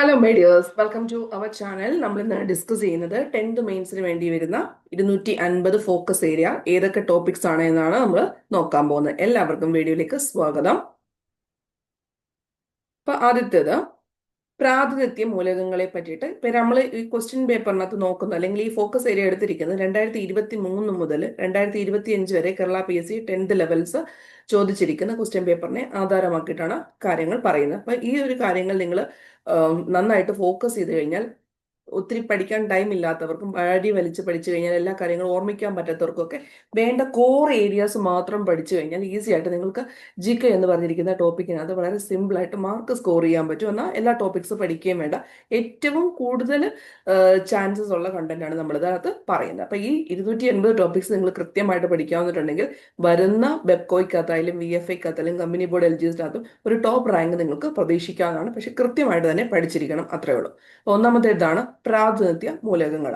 Hello my dears welcome to our channel നമ്മൾ ഇന്ന് discuss ചെയ്യുന്നത് ടെൻത്ത് മെയിൻസിന് വേണ്ടി വരുന്ന ഇരുന്നൂറ്റി അൻപത് ഫോക്കസ് ഏരിയ ഏതൊക്കെ ടോപ്പിക്സ് ആണ് എന്നാണ് നമ്മൾ നോക്കാൻ പോകുന്നത്. എല്ലാവർക്കും വീഡിയോയിലേക്ക് സ്വാഗതം. അപ്പൊ ആദ്യത്തേത് പ്രാതിനിധ്യ മൂലകങ്ങളെ പറ്റിയിട്ട് ഇപ്പൊ നമ്മൾ ഈ ക്വസ്റ്റ്യൻ പേപ്പറിനകത്ത് നോക്കുന്ന. അല്ലെങ്കിൽ ഈ ഫോക്കസ് ഏരിയ എടുത്തിരിക്കുന്നത് രണ്ടായിരത്തി ഇരുപത്തി മൂന്ന് മുതൽ രണ്ടായിരത്തി ഇരുപത്തി അഞ്ച് വരെ Kerala P S C tenth levels ചോദിച്ചിരിക്കുന്ന ക്വസ്റ്റ്യൻ പേപ്പറിനെ ആധാരമാക്കിയിട്ടാണ് കാര്യങ്ങൾ പറയുന്നത്. അപ്പൊ ഈ ഒരു കാര്യങ്ങൾ നിങ്ങൾ നന്നായിട്ട് ഫോക്കസ് ചെയ്ത് കഴിഞ്ഞാൽ ഒത്തിരി പഠിക്കാൻ ടൈം ഇല്ലാത്തവർക്കും വഴി വലിച്ച് പഠിച്ചു കഴിഞ്ഞാൽ എല്ലാ കാര്യങ്ങളും ഓർമ്മിക്കാൻ പറ്റാത്തവർക്കൊക്കെ വേണ്ട കോർ ഏരിയാസ് മാത്രം പഠിച്ചു കഴിഞ്ഞാൽ ഈസി ആയിട്ട് നിങ്ങൾക്ക് ജി കെ എന്ന് പറഞ്ഞിരിക്കുന്ന ടോപ്പിക്കിനകത്ത് വളരെ സിമ്പിളായിട്ട് മാർക്ക് സ്കോർ ചെയ്യാൻ പറ്റും. എന്നാൽ എല്ലാ ടോപ്പിക്സ് പഠിക്കുകയും വേണ്ട. ഏറ്റവും കൂടുതൽ ചാൻസസ് ഉള്ള കണ്ടന്റ് ആണ് നമ്മൾ ഇതിനകത്ത് പറയുന്നത്. അപ്പൊ ഈ ഇരുന്നൂറ്റി എൺപത് ടോപ്പിക്സ് നിങ്ങൾ കൃത്യമായിട്ട് പഠിക്കാവുന്നിട്ടുണ്ടെങ്കിൽ വരുന്ന വെബ്കോയ്ക്കകത്തായാലും വി എഫ് ഐക്കകത്തായാലും കമ്പനി ബോർഡ് എൽ ജി എസിനകത്തും ഒരു ടോപ്പ് റാങ്ക് നിങ്ങൾക്ക് പ്രതീക്ഷിക്കാവുന്നതാണ്. പക്ഷെ കൃത്യമായിട്ട് തന്നെ പഠിച്ചിരിക്കണം. അത്രേ ഉള്ളൂ. ഒന്നാമത്തെ ഇതാണ് പ്രാതിനിധ്യ മൂലകങ്ങൾ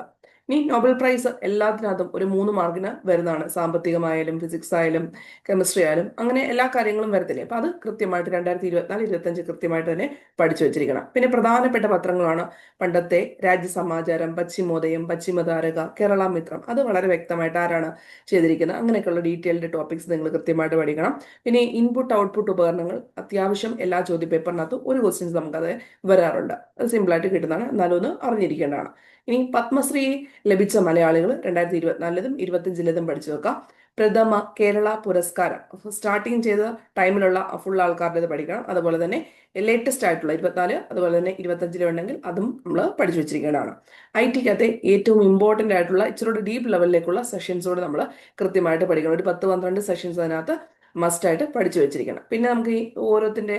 ഇനി നോബൽ പ്രൈസ് എല്ലാത്തിനകത്തും ഒരു മൂന്ന് മാർക്കിന് വരുന്നതാണ്. സാമ്പത്തികമായാലും ഫിസിക്സ് ആയാലും കെമിസ്ട്രി ആയാലും അങ്ങനെ എല്ലാ കാര്യങ്ങളും വരത്തില്ലേ? അപ്പൊ അത് കൃത്യമായിട്ട് രണ്ടായിരത്തി ഇരുപത്തിനാല് ഇരുപത്തഞ്ച് കൃത്യമായിട്ട് തന്നെ പഠിച്ചു വെച്ചിരിക്കണം. പിന്നെ പ്രധാനപ്പെട്ട പത്രങ്ങളാണ് പണ്ടത്തെ രാജ്യസമാചാരം പശ്ചിമോദയം പശ്ചിമതാരക കേരള മിത്രം. അത് വളരെ വ്യക്തമായിട്ട് ആരാണ് ചെയ്തിരിക്കുന്നത്? അങ്ങനെയൊക്കെയുള്ള ഡീറ്റെയിൽഡ് ടോപ്പിക്സ് നിങ്ങൾ കൃത്യമായിട്ട് പഠിക്കണം. പിന്നെ ഇൻപുട്ട് ഔട്ട്പുട്ട് ഉപകരണങ്ങൾ അത്യാവശ്യം എല്ലാ ചോദ്യ പേപ്പറിനകത്തും ഒരു ക്വസ്റ്റ്യൻസ് നമുക്കത് വരാറുണ്ട്. അത് സിമ്പിളായിട്ട് കിട്ടുന്നതാണ്. എന്നാലും ഒന്ന് അറിഞ്ഞിരിക്കേണ്ടതാണ്. ഇനി പത്മശ്രീ ലഭിച്ച മലയാളികൾ രണ്ടായിരത്തി ഇരുപത്തിനാലിലും ഇരുപത്തിയഞ്ചിലതും പഠിച്ചു നോക്കാം പ്രഥമ കേരള പുരസ്കാരം. സ്റ്റാർട്ടിങ് ചെയ്ത ടൈമിലുള്ള ഫുൾ ആൾക്കാരുടെ ഇത് പഠിക്കണം. അതുപോലെ തന്നെ ലേറ്റസ്റ്റ് ആയിട്ടുള്ള ഇരുപത്തിനാല് അതുപോലെ തന്നെ ഇരുപത്തഞ്ചിലും ഉണ്ടെങ്കിൽ അതും നമ്മൾ പഠിച്ചു വെച്ചിരിക്കേണ്ടതാണ്. ഐ ടിക്കകത്തെ ഏറ്റവും ഇമ്പോർട്ടന്റ് ആയിട്ടുള്ള ഇച്ചിരി ഡീപ്പ് ലെവലിലേക്കുള്ള സെഷൻസോട് നമ്മൾ കൃത്യമായിട്ട് പഠിക്കണം. ഒരു പത്ത് പന്ത്രണ്ട് സെഷൻസ് അതിനകത്ത് മസ്റ്റായിട്ട് പഠിച്ചു വെച്ചിരിക്കണം. പിന്നെ നമുക്ക് ഈ ഓരോത്തിന്റെ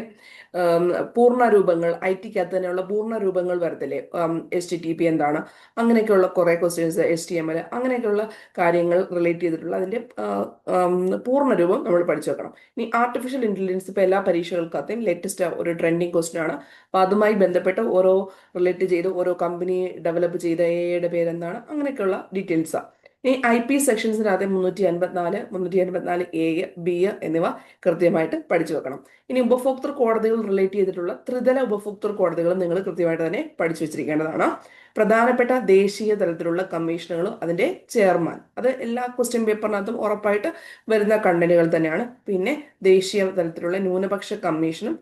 പൂർണ രൂപങ്ങൾ ഐ ടിക്കകത്ത് തന്നെയുള്ള പൂർണ രൂപങ്ങൾ വരത്തില്ലേ എസ് ടി ടി പി എന്താണ്? അങ്ങനെയൊക്കെയുള്ള കുറേ questions S T M L അങ്ങനെയൊക്കെയുള്ള കാര്യങ്ങൾ റിലേറ്റ് ചെയ്തിട്ടുള്ള അതിന്റെ പൂർണ രൂപം നമ്മൾ പഠിച്ചു വെക്കണം. ഇനി ആർട്ടിഫിഷ്യൽ ഇന്റലിജൻസ് ഇപ്പോൾ എല്ലാ പരീക്ഷകൾക്കകത്തെയും ലേറ്റസ്റ്റ് ഒരു ട്രെൻഡിങ് ക്വസ്റ്റ്യൻ ആണ്. അപ്പോൾ അതുമായി ബന്ധപ്പെട്ട് ഓരോ റിലേറ്റ് ചെയ്ത് ഓരോ കമ്പനി ഡെവലപ്പ് ചെയ്ത എയുടെ പേരെന്താണ്? അങ്ങനെയൊക്കെയുള്ള ഡീറ്റെയിൽസാണ് ഈ ഐ പി സെക്ഷൻസിനകത്ത് മുന്നൂറ്റി അൻപത്തിനാല് മുന്നൂറ്റി അൻപത്തിനാല് എ ബി എന്നിവ കൃത്യമായിട്ട് പഠിച്ചു വെക്കണം. ഇനി ഉപഭോക്തൃ കോടതികൾ റിലേറ്റ് ചെയ്തിട്ടുള്ള ത്രിതല ഉപഭോക്തൃ കോടതികളും നിങ്ങൾ കൃത്യമായിട്ട് തന്നെ പഠിച്ചു വെച്ചിരിക്കേണ്ടതാണ്. പ്രധാനപ്പെട്ട ദേശീയ തലത്തിലുള്ള കമ്മീഷനുകളും അതിന്റെ ചെയർമാൻ. അത് എല്ലാ ക്വസ്റ്റ്യൻ പേപ്പറിനകത്തും ഉറപ്പായിട്ട് വരുന്ന കണ്ടന്റുകൾ തന്നെയാണ്. പിന്നെ ദേശീയ തലത്തിലുള്ള ന്യൂനപക്ഷ കമ്മീഷനും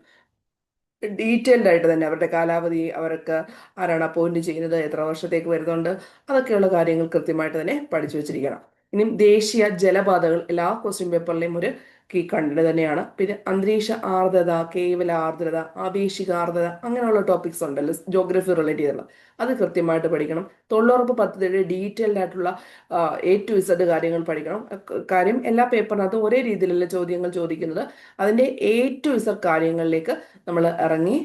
ഡീറ്റെയിൽഡ് ആയിട്ട് തന്നെ അവരുടെ കാലാവധി അവർക്ക് ആരാണ് അപ്പോയിന്റ് ചെയ്യുന്നത് എത്ര വർഷത്തേക്ക് വരുന്നുണ്ട് അതൊക്കെയുള്ള കാര്യങ്ങൾ കൃത്യമായിട്ട് തന്നെ പഠിച്ചു വെച്ചിരിക്കണം. ഇനി ദേശീയ ജലപാതകൾ എല്ലാ ക്വസ്റ്റ്യൻ പേപ്പറിലെയും ഒരു കീ കണ്ടന്റ് തന്നെയാണ്. പിന്നെ അന്തരീക്ഷ ആർദ്രത കേവല ആർദ്രത ആവേശിക ആർദ്രത അങ്ങനെയുള്ള ടോപ്പിക്സ് ഉണ്ടല്ലോ ജോഗ്രഫി റിലേറ്റ് ചെയ്തുള്ള അത് കൃത്യമായിട്ട് പഠിക്കണം. തൊഴിലുറപ്പ് പദ്ധതിയുടെ ഡീറ്റെയിൽഡ് ആയിട്ടുള്ള എ ടു ഇസഡ് കാര്യങ്ങൾ പഠിക്കണം. കാര്യം എല്ലാ പേപ്പറിനകത്തും ഒരേ രീതിയിലുള്ള ചോദ്യങ്ങൾ ചോദിക്കുന്നത് അതിന്റെ എ ടു ഇസഡ് കാര്യങ്ങളിലേക്ക് നമ്മൾ ഇറങ്ങി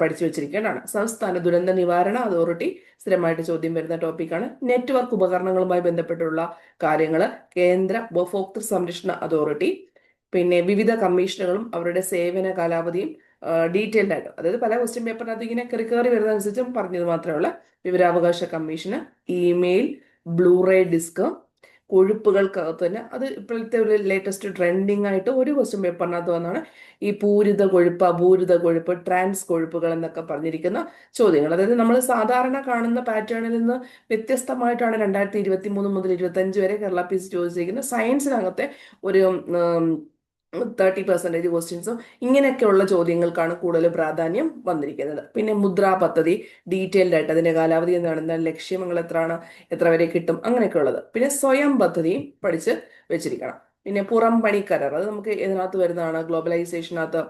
പഠിച്ചു വെച്ചിരിക്കേണ്ടതാണ്. സംസ്ഥാന ദുരന്ത നിവാരണ അതോറിറ്റി സ്ഥിരമായിട്ട് ചോദ്യം വരുന്ന ടോപ്പിക്കാണ് നെറ്റ്വർക്ക് ഉപകരണങ്ങളുമായി ബന്ധപ്പെട്ടുള്ള കാര്യങ്ങൾ കേന്ദ്ര ഉപഭോക്തൃ സംരക്ഷണ അതോറിറ്റി പിന്നെ വിവിധ കമ്മീഷനുകളും അവരുടെ സേവന കാലാവധിയും ഡീറ്റെയിൽഡ് ആയിട്ട്. അതായത് പല ക്വസ്റ്റ്യൻ പേപ്പറിനകത്ത് ഇങ്ങനെ കയറി കയറി വരുന്നതനുസരിച്ചും പറഞ്ഞത് മാത്രമേ വിവരാവകാശ കമ്മീഷന് ഇമെയിൽ ബ്ലൂറേ ഡിസ്ക് കൊഴുപ്പുകൾക്കകത്ത് തന്നെ. അത് ഇപ്പോഴത്തെ ഒരു ലേറ്റസ്റ്റ് ട്രെൻഡിങ് ആയിട്ട് ഒരു ക്വസ്റ്റ്യൻ പേപ്പറിനകത്ത് വന്നാണ് ഈ പൂരിത കൊഴുപ്പ് അപൂരിത കൊഴുപ്പ് ട്രാൻസ് കൊഴുപ്പുകൾ എന്നൊക്കെ പറഞ്ഞിരിക്കുന്ന ചോദ്യങ്ങൾ. അതായത് നമ്മൾ സാധാരണ കാണുന്ന പാറ്റേണിൽ നിന്ന് വ്യത്യസ്തമായിട്ടാണ് രണ്ടായിരത്തി ഇരുപത്തി മൂന്ന് മുതൽ ഇരുപത്തഞ്ച് വരെ കേരള പി സി ചോദിച്ചിരിക്കുന്നത്. സയൻസിനകത്തെ ഒരു തേർട്ടി പെർസെന്റേജ് ക്വസ്റ്റ്യൻസും ഇങ്ങനെയൊക്കെയുള്ള ചോദ്യങ്ങൾക്കാണ് കൂടുതൽ പ്രാധാന്യം വന്നിരിക്കുന്നത്. പിന്നെ മുദ്രാ പദ്ധതി ഡീറ്റെയിൽഡ് ആയിട്ട് അതിന്റെ കാലാവധി എന്താണ് ലക്ഷ്യങ്ങൾ എത്രയാണ് എത്ര വരെ കിട്ടും അങ്ങനെയൊക്കെ ഉള്ളത് പിന്നെ സ്വയം പദ്ധതിയും പഠിച്ച് വെച്ചിരിക്കണം. പിന്നെ പുറം പണിക്കരാർ അത് നമുക്ക് ഇതിനകത്ത് വരുന്നതാണ് ഗ്ലോബലൈസേഷനകത്ത്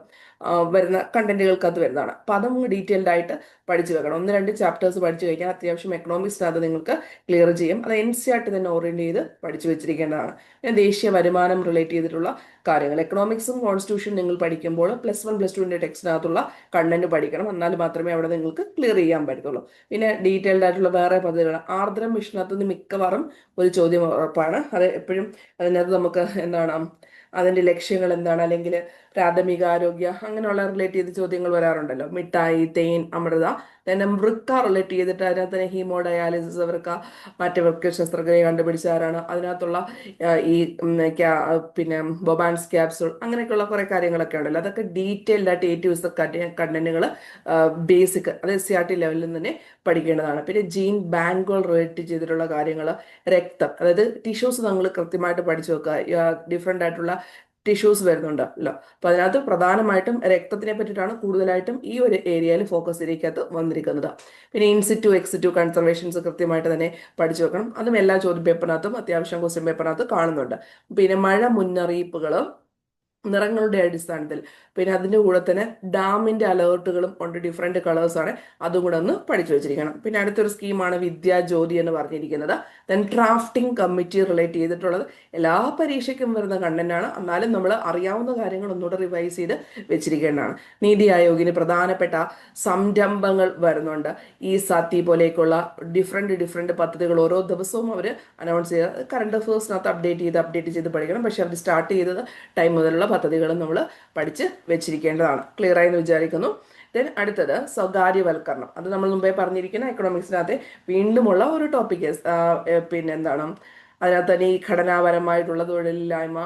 വരുന്ന കണ്ടന്റുകൾക്കകത്ത് വരുന്നതാണ്. അപ്പം അതും ഡീറ്റെയിൽഡ് ആയിട്ട് പഠിച്ചു വെക്കണം. ഒന്ന് രണ്ട് ചാപ്റ്റേഴ്സ് പഠിച്ചു കഴിഞ്ഞാൽ അത്യാവശ്യം എക്കണോമിക്സ് അത് നിങ്ങൾക്ക് ക്ലിയർ ചെയ്യും. അത് എൻ സി ആയിട്ട് തന്നെ ഓറിയന്റ് ചെയ്ത് പഠിച്ചു വെച്ചിരിക്കേണ്ടതാണ്. പിന്നെ ദേശീയ വരുമാനം റിലേറ്റ് ചെയ്തിട്ടുള്ള കാര്യങ്ങൾ. എക്കണോമിക്സും കോൺസ്റ്റിറ്റ്യൂഷൻ നിങ്ങൾ പഠിക്കുമ്പോൾ പ്ലസ് വൺ പ്ലസ് ടുവിന്റെ ടെക്സ്റ്റിനകത്തുള്ള കണ്ടന്റ് പഠിക്കണം. എന്നാൽ മാത്രമേ അവിടെ നിങ്ങൾക്ക് ക്ലിയർ ചെയ്യാൻ പറ്റത്തുള്ളൂ. പിന്നെ ഡീറ്റെയിൽഡ് ആയിട്ടുള്ള വേറെ പദ്ധതികളാണ്. ആർദ്രം മിഷനകത്ത് നിന്ന് മിക്കവാറും ഒരു ചോദ്യം ഉറപ്പാണ്. അത് എപ്പോഴും അതിനകത്ത് നമുക്ക് എന്താണ് അതിന്റെ ലക്ഷ്യങ്ങൾ എന്താണ്? അല്ലെങ്കിൽ പ്രാഥമിക ആരോഗ്യ അങ്ങനെയുള്ള റിലേറ്റ് ചെയ്ത് ചോദ്യങ്ങൾ വരാറുണ്ടല്ലോ. മിഠായി തേൻ അമൃത. തന്നെ മൃക്ക റിലേറ്റ് ചെയ്തിട്ട് അതിനകത്ത് തന്നെ ഹീമോഡയാലിസിസ് ഡയാലിസിസ് മറ്റേ വൃക്ക ശസ്ത്രക്രിയ കണ്ടുപിടിച്ച ആരാണ് അതിനകത്തുള്ള ഈ പിന്നെ ബൊബാൻസ് ക്യാപ്സൂൾ അങ്ങനെയൊക്കെയുള്ള കുറെ കാര്യങ്ങളൊക്കെ ഉണ്ടല്ലോ. അതൊക്കെ ഡീറ്റെയിൽഡ് ആയിട്ട് ഏറ്റവും കണ്ടന്റുകൾ ബേസിക് അത് എസ് സി ആർ ടി ലെവലിൽ തന്നെ പഠിക്കേണ്ടതാണ്. പിന്നെ ജീൻ ബാങ്കുകൾ റിലേറ്റ് ചെയ്തിട്ടുള്ള കാര്യങ്ങൾ രക്തം. അതായത് ടിഷ്യൂസ് നമ്മൾ കൃത്യമായിട്ട് പഠിച്ചു വെക്കുക. ഡിഫറെന്റ് ആയിട്ടുള്ള ടിഷ്യൂസ് വരുന്നുണ്ടല്ലോ അപ്പോൾ അതിനകത്ത് പ്രധാനമായിട്ടും രക്തത്തിനെ പറ്റിയിട്ടാണ് കൂടുതലായിട്ടും ഈ ഒരു ഏരിയയിൽ ഫോക്കസ് ഏരിയക്കകത്ത് വന്നിരിക്കുന്നത്. പിന്നെ ഇൻസിറ്റു എക്സിറ്റു കൺസർവേഷൻസ് കൃത്യമായിട്ട് തന്നെ പഠിച്ചു വെക്കണം. അതും എല്ലാ ചോദ്യ പേപ്പറിനകത്തും അത്യാവശ്യം ക്വസ്റ്റ്യൻ പേപ്പറിനകത്ത് കാണുന്നുണ്ട്. പിന്നെ മഴ മുന്നറിയിപ്പുകൾ നിറങ്ങളുടെ അടിസ്ഥാനത്തിൽ. പിന്നെ അതിന്റെ കൂടെ തന്നെ ഡാമിന്റെ അലേർട്ടുകളും ഉണ്ട് ഡിഫറെന്റ് കളേഴ്സാണ് അതും കൂടെ ഒന്ന് പഠിച്ചു വെച്ചിരിക്കണം. പിന്നെ അടുത്തൊരു സ്കീമാണ് വിദ്യാ ജ്യോതി എന്ന് പറഞ്ഞിരിക്കുന്നത്. ദെൻ ഡ്രാഫ്റ്റിംഗ് കമ്മിറ്റി റിലേറ്റ് ചെയ്തിട്ടുള്ളത്. എല്ലാ പരീക്ഷയ്ക്കും വരുന്ന കണ്ടന്റാണ് എന്നാലും നമ്മൾ അറിയാവുന്ന കാര്യങ്ങൾ ഒന്നുകൂടെ റിവൈസ് ചെയ്ത് വെച്ചിരിക്കേണ്ടതാണ്. നീതി ആയോഗിന് പ്രധാനപ്പെട്ട സംരംഭങ്ങൾ വരുന്നുണ്ട്. ഈ സത്തി പോലെയൊക്കെയുള്ള ഡിഫറെന്റ് ഡിഫറെന്റ് പദ്ധതികൾ ഓരോ ദിവസവും അവർ അനൗൺസ് ചെയ്ത് കറണ്ട് അഫേഴ്സിനകത്ത് അപ്ഡേറ്റ് ചെയ്ത് അപ്ഡേറ്റ് ചെയ്ത് പഠിക്കണം. പക്ഷേ അവർ സ്റ്റാർട്ട് ചെയ്തത് ടൈം മുതലുള്ള പദ്ധതികളും നമ്മൾ പഠിച്ച് വെച്ചിരിക്കേണ്ടതാണ്. ക്ലിയർ എന്ന് വിചാരിക്കുന്നു. ദെൻ അടുത്തത് സ്വകാര്യവൽക്കരണം. അത് നമ്മൾ മുമ്പേ പറഞ്ഞിരിക്കുന്ന എക്കണോമിക്സിനകത്തെ വീണ്ടുമുള്ള ഒരു ടോപ്പിക് പിന്നെ എന്താണ് അതിനകത്ത് തന്നെ ഈ ഘടനാപരമായിട്ടുള്ള തൊഴിലില്ലായ്മ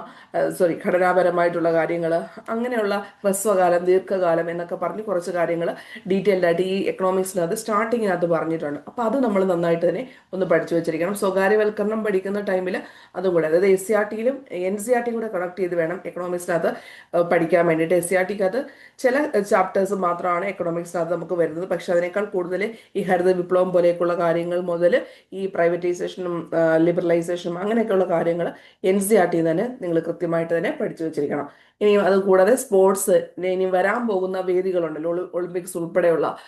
സോറി ഘടനാപരമായിട്ടുള്ള കാര്യങ്ങൾ അങ്ങനെയുള്ള ഹ്രസ്വകാലം ദീർഘകാലം എന്നൊക്കെ പറഞ്ഞ് കുറച്ച് കാര്യങ്ങൾ ഡീറ്റെയിൽഡ് ആയിട്ട് ഈ എക്കണോമിക്സിനകത്ത് സ്റ്റാർട്ടിങ്ങിനകത്ത് പറഞ്ഞിട്ടുണ്ട്. അപ്പോൾ അത് നമ്മൾ നന്നായിട്ട് തന്നെ ഒന്ന് പഠിച്ചു വെച്ചിരിക്കണം. സ്വകാര്യവൽക്കരണം പഠിക്കുന്ന ടൈമിൽ അതുകൂടെ അതായത് എസ് സി ആർ ടിയിലും എൻ സി ആർ ടിയും കൂടെ കണക്ട് ചെയ്ത് വേണം എക്കണോമിക്സിനകത്ത് പഠിക്കാൻ വേണ്ടിയിട്ട്. എസ് സി ആർ ടിക്കകത്ത് ചില ചാപ്റ്റേഴ്സ് മാത്രമാണ് എക്കണോമിക്സിനകത്ത് നമുക്ക് വരുന്നത്. പക്ഷെ അതിനേക്കാൾ കൂടുതൽ ഈ ഹരിത വിപ്ലവം പോലെയൊക്കെയുള്ള കാര്യങ്ങൾ മുതൽ ഈ പ്രൈവറ്റൈസേഷനും ലിബറലൈസേഷനും അങ്ങനെയൊക്കെയുള്ള കാര്യങ്ങൾ എൻ സി ആർ ടിയിൽ തന്നെ നിങ്ങൾ കൃത്യമായിട്ട് തന്നെ പഠിച്ചു വെച്ചിരിക്കണം. ഇനി അതുകൂടാതെ സ്പോർട്സ് ഇനി വരാൻ പോകുന്ന വേദികളുണ്ടല്ലോ ഒളിമ്പിക്സ് ഉൾപ്പെടെയുള്ള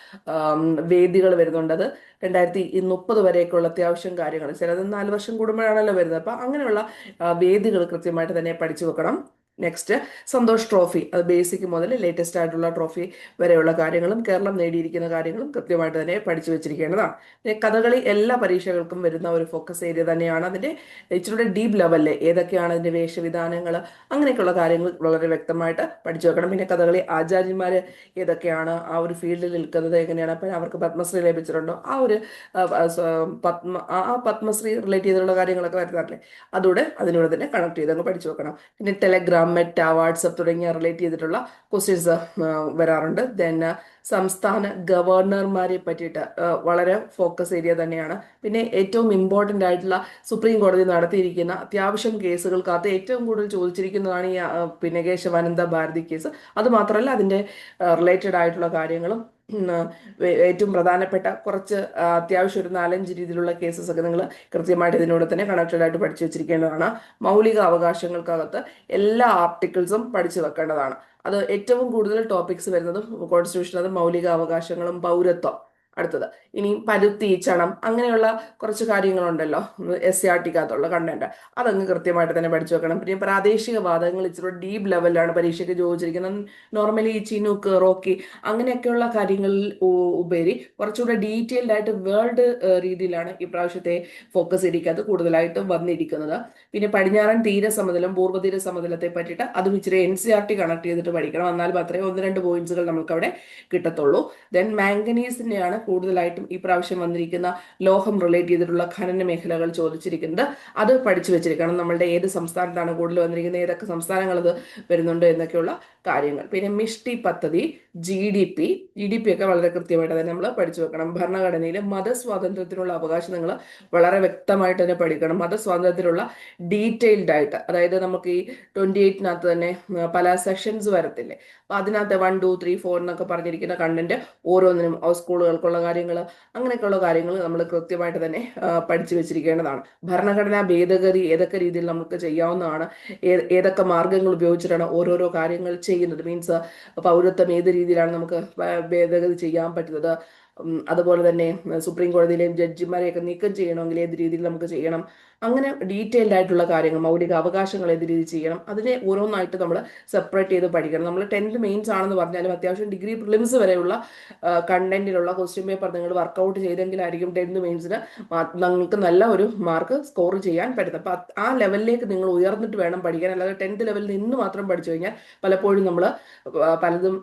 വേദികൾ വരുന്നുണ്ട്. അത് രണ്ടായിരത്തി മുപ്പത് വരെയൊക്കെയുള്ള അത്യാവശ്യം കാര്യങ്ങൾ. ചിലത് നാല് വർഷം കൂടുമ്പോഴാണല്ലോ വരുന്നത്. അപ്പം അങ്ങനെയുള്ള വേദികൾ കൃത്യമായിട്ട് തന്നെ പഠിച്ചു വെക്കണം. നെക്സ്റ്റ് സന്തോഷ് ട്രോഫി അത് ബേസിക് മുതൽ ലേറ്റസ്റ്റ് ആയിട്ടുള്ള ട്രോഫി വരെയുള്ള കാര്യങ്ങളും കേരളം നേടിയിരിക്കുന്ന കാര്യങ്ങളും കൃത്യമായിട്ട് തന്നെ പഠിച്ചു വെച്ചിരിക്കേണ്ടതാണ്. പിന്നെ കഥകളി എല്ലാ പരീക്ഷകൾക്കും വരുന്ന ഒരു ഫോക്കസ് ഏരിയ തന്നെയാണ്. അതിന്റെ ഇച്ചിരിയുടെ ഡീപ്പ് ലെവലിൽ ഏതൊക്കെയാണ് അതിന്റെ വേഷവിധാനങ്ങൾ അങ്ങനെയൊക്കെയുള്ള കാര്യങ്ങൾ വളരെ വ്യക്തമായിട്ട് പഠിച്ചു വെക്കണം. പിന്നെ കഥകളി ആചാര്യന്മാർ ഏതൊക്കെയാണ് ആ ഒരു ഫീൽഡിൽ നിൽക്കുന്നത് എങ്ങനെയാണ് അപ്പം അവർക്ക് പത്മശ്രീ ലഭിച്ചിട്ടുണ്ടോ ആ ഒരു പത്മ ആ ആ പത്മശ്രീ റിലേറ്റ് ചെയ്തിട്ടുള്ള കാര്യങ്ങളൊക്കെ വരുന്നതല്ലേ അതോടെ അതിനോട് തന്നെ കണക്ട് ചെയ്ത് അങ്ങ് പഠിച്ചു വെക്കണം. പിന്നെ ടെലഗ്രാം മെറ്റ വാട്സപ്പ് തുടങ്ങിയ റിലേറ്റ് ചെയ്തിട്ടുള്ള ക്വസ്റ്റ്യൻസ് വരാറുണ്ട്. ദെൻ സംസ്ഥാന ഗവർണർമാരെ പറ്റിയിട്ട് വളരെ ഫോക്കസ് ഏരിയ തന്നെയാണ്. പിന്നെ ഏറ്റവും ഇമ്പോർട്ടന്റ് ആയിട്ടുള്ള സുപ്രീം കോടതി നടത്തിയിരിക്കുന്ന അത്യാവശ്യം കേസുകൾക്കകത്ത് ഏറ്റവും കൂടുതൽ ചോദിച്ചിരിക്കുന്നതാണ് ഈ പിന്നെ കേശവാനന്ദ ഭാരതി കേസ് അതുമാത്രമല്ല അതിന്റെ റിലേറ്റഡ് ആയിട്ടുള്ള കാര്യങ്ങളും ഏറ്റവും പ്രധാനപ്പെട്ട കുറച്ച് അത്യാവശ്യം ഒരു നാലഞ്ച് രീതിയിലുള്ള കേസസ് ഒക്കെ നിങ്ങൾ കൃത്യമായിട്ട് ഇതിനോട് തന്നെ കണക്റ്റഡ് ആയിട്ട് പഠിച്ചു വെച്ചിരിക്കേണ്ടതാണ്. മൗലിക അവകാശങ്ങൾക്കകത്ത് എല്ലാ ആർട്ടിക്കിൾസും പഠിച്ചു വെക്കേണ്ടതാണ്. അത് ഏറ്റവും കൂടുതൽ ടോപ്പിക്സ് വരുന്നതും കോൺസ്റ്റിറ്റ്യൂഷൻ അത് മൗലിക അവകാശങ്ങളും പൗരത്വം. അടുത്തത്. ഇനി പരുത്തി ചണം അങ്ങനെയുള്ള കുറച്ച് കാര്യങ്ങളുണ്ടല്ലോ. എസ് സി ആർ ടിക്കകത്തുള്ള കണ്ടന്റ് അതങ്ങ് കൃത്യമായിട്ട് തന്നെ പഠിച്ചു വെക്കണം. പിന്നെ പ്രാദേശിക വാദങ്ങൾ ഇച്ചിരി ഡീപ്പ് ലെവലിലാണ് പരീക്ഷയ്ക്ക് ചോദിച്ചിരിക്കുന്നത്. നോർമലി ഈ ചിനുക്ക് റോക്കി അങ്ങനെയൊക്കെയുള്ള കാര്യങ്ങളിൽ ഉപരി കുറച്ചുകൂടെ ഡീറ്റെയിൽഡ് ആയിട്ട് വേൾഡ് രീതിയിലാണ് ഈ പ്രാവശ്യത്തെ ഫോക്കസ് ഇരിക്കാതെ കൂടുതലായിട്ടും വന്നിരിക്കുന്നത്. പിന്നെ പടിഞ്ഞാറൻ തീര സമതലം പൂർവതീര സമതലത്തെ പറ്റിയിട്ട് അതും ഇച്ചിരി N C R T connect ചെയ്തിട്ട് പഠിക്കണം. എന്നാൽ മാത്രമേ ഒന്ന് രണ്ട് പോയിന്റ്സുകൾ നമുക്ക് അവിടെ കിട്ടത്തുള്ളൂ. ദെൻ മാംഗനീസിനെയാണ് കൂടുതലായിട്ടും ഈ പ്രാവശ്യം വന്നിരിക്കുന്ന ലോഹം റിലേറ്റ് ചെയ്തിട്ടുള്ള ഖനന മേഖലകൾ ചോദിച്ചിരിക്കുന്നത് അത് പഠിച്ചു വെച്ചിരിക്കണം നമ്മളുടെ ഏത് സംസ്ഥാനത്താണ് കൂടുതൽ വന്നിരിക്കുന്നത്? ഏതൊക്കെ സംസ്ഥാനങ്ങൾ അത് വരുന്നുണ്ട് എന്നൊക്കെയുള്ള കാര്യങ്ങൾ. പിന്നെ മിഷ്ടി പദ്ധതി G D P G D P ഒക്കെ വളരെ കൃത്യമായിട്ട് തന്നെ നമ്മൾ പഠിച്ചു വെക്കണം. ഭരണഘടനയിൽ മതസ്വാതന്ത്ര്യത്തിനുള്ള അവകാശം നിങ്ങൾ വളരെ വ്യക്തമായിട്ട് തന്നെ പഠിക്കണം. മതസ്വാതന്ത്ര്യത്തിലുള്ള ഡീറ്റെയിൽഡ് ആയിട്ട്. അതായത് നമുക്ക് ഈ ട്വന്റി എയ്റ്റിനകത്ത് തന്നെ പല സെഷൻസ് വരത്തില്ലേ? അപ്പൊ അതിനകത്ത് വൺ ടു ത്രീ ഫോർ എന്നൊക്കെ പറഞ്ഞിരിക്കുന്ന കണ്ടന്റ് ഓരോന്നിനും ആ സ്കൂളുകൾക്കുള്ള കാര്യങ്ങൾ അങ്ങനെയൊക്കെയുള്ള കാര്യങ്ങൾ നമ്മൾ കൃത്യമായിട്ട് തന്നെ പഠിച്ചു വെച്ചിരിക്കേണ്ടതാണ്. ഭരണഘടനാ ഭേദഗതി ഏതൊക്കെ രീതിയിൽ നമുക്ക് ചെയ്യാവുന്നതാണ് ഏതൊക്കെ മാർഗങ്ങൾ ഉപയോഗിച്ചിട്ടാണ് ഓരോരോ കാര്യങ്ങൾ ചെയ്യുന്നത്. മീൻസ് പൗരത്വം ഏത് രീതിയിലാണ് നമുക്ക് ഭേദഗതി ചെയ്യാൻ പറ്റുന്നത്. അതുപോലെ തന്നെ സുപ്രീം കോടതിയിലെയും ജഡ്ജിമാരെയൊക്കെ നീക്കം ചെയ്യണമെങ്കിൽ ഏത് രീതിയിൽ നമുക്ക് ചെയ്യണം. അങ്ങനെ ഡീറ്റെയിൽഡ് ആയിട്ടുള്ള കാര്യങ്ങൾ മൗലിക അവകാശങ്ങൾ ഏത് രീതിയിൽ ചെയ്യണം അതിനെ ഓരോന്നായിട്ട് നമ്മൾ സെപ്പറേറ്റ് ചെയ്ത് പഠിക്കണം. നമ്മൾ ടെൻത്ത് മെയിൻസ് ആണെന്ന് പറഞ്ഞാലും അത്യാവശ്യം ഡിഗ്രി പ്രിലിംസ് വരെയുള്ള കണ്ടന്റിലുള്ള ക്വസ്റ്റ്യൻ പേപ്പർ നിങ്ങൾ വർക്കൗട്ട് ചെയ്തെങ്കിലായിരിക്കും ടെൻത്ത് മെയിൻസിന് നിങ്ങൾക്ക് നല്ല ഒരു മാർക്ക് സ്കോർ ചെയ്യാൻ പറ്റുന്നത്. അപ്പം ആ ലെവലിലേക്ക് നിങ്ങൾ ഉയർന്നിട്ട് വേണം പഠിക്കാൻ. അല്ലാതെ ടെൻത്ത് ലെവലിൽ നിന്ന് മാത്രം പഠിച്ചു കഴിഞ്ഞാൽ പലപ്പോഴും നമ്മൾ പലതും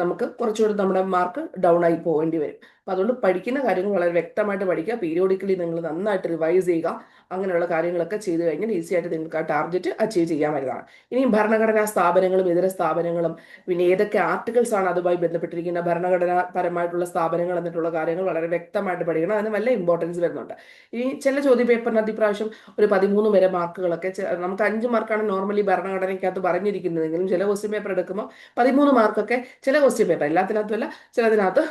നമുക്ക് കുറച്ചുകൂടി നമ്മുടെ മാർക്ക് ഡൗൺ ആയി പോകേണ്ടി വരും. അപ്പം അതുകൊണ്ട് പഠിക്കുന്ന കാര്യങ്ങൾ വളരെ വ്യക്തമായിട്ട് പഠിക്കുക. പീരിയോഡിക്കലി നിങ്ങൾ നന്നായിട്ട് റിവൈസ് ചെയ്യുക. അങ്ങനെയുള്ള കാര്യങ്ങളൊക്കെ ചെയ്തു കഴിഞ്ഞാൽ ഈസി ആയിട്ട് നിങ്ങൾക്ക് ആ ടാർഗറ്റ് അച്ചീവ് ചെയ്യാൻ വരുന്നതാണ് ഇനിയും ഭരണഘടനാ സ്ഥാപനങ്ങളും ഇതര സ്ഥാപനങ്ങളും പിന്നെ ഏതൊക്കെ ആർട്ടിക്കിൾസ് ആണ് അതുമായി ബന്ധപ്പെട്ടിരിക്കുന്ന ഭരണഘടനാപരമായിട്ടുള്ള സ്ഥാപനങ്ങൾ എന്നിട്ടുള്ള കാര്യങ്ങൾ വളരെ വ്യക്തമായിട്ട് പഠിക്കണം. അതിന് വല്ല ഇമ്പോർട്ടൻസ് വരുന്നുണ്ട്. ഇനി ചില ചോദ്യ പേപ്പറിനകത്ത് ഇപ്രാവശ്യം ഒരു പതിമൂന്ന് വരെ മാർക്കുകളൊക്കെ നമുക്ക് അഞ്ച് മാർക്കാണ് നോർമലി ഭരണഘടനയ്ക്കകത്ത് പറഞ്ഞിരിക്കുന്നതെങ്കിലും ചില ക്വസ്റ്റ്യൻ പേപ്പർ എടുക്കുമ്പോൾ പതിമൂന്ന് മാർക്കൊക്കെ ചില ക്വസ്റ്റ്യൻ പേപ്പർ എല്ലാത്തിനകത്തുമല്ല ചിലതിനകത്ത്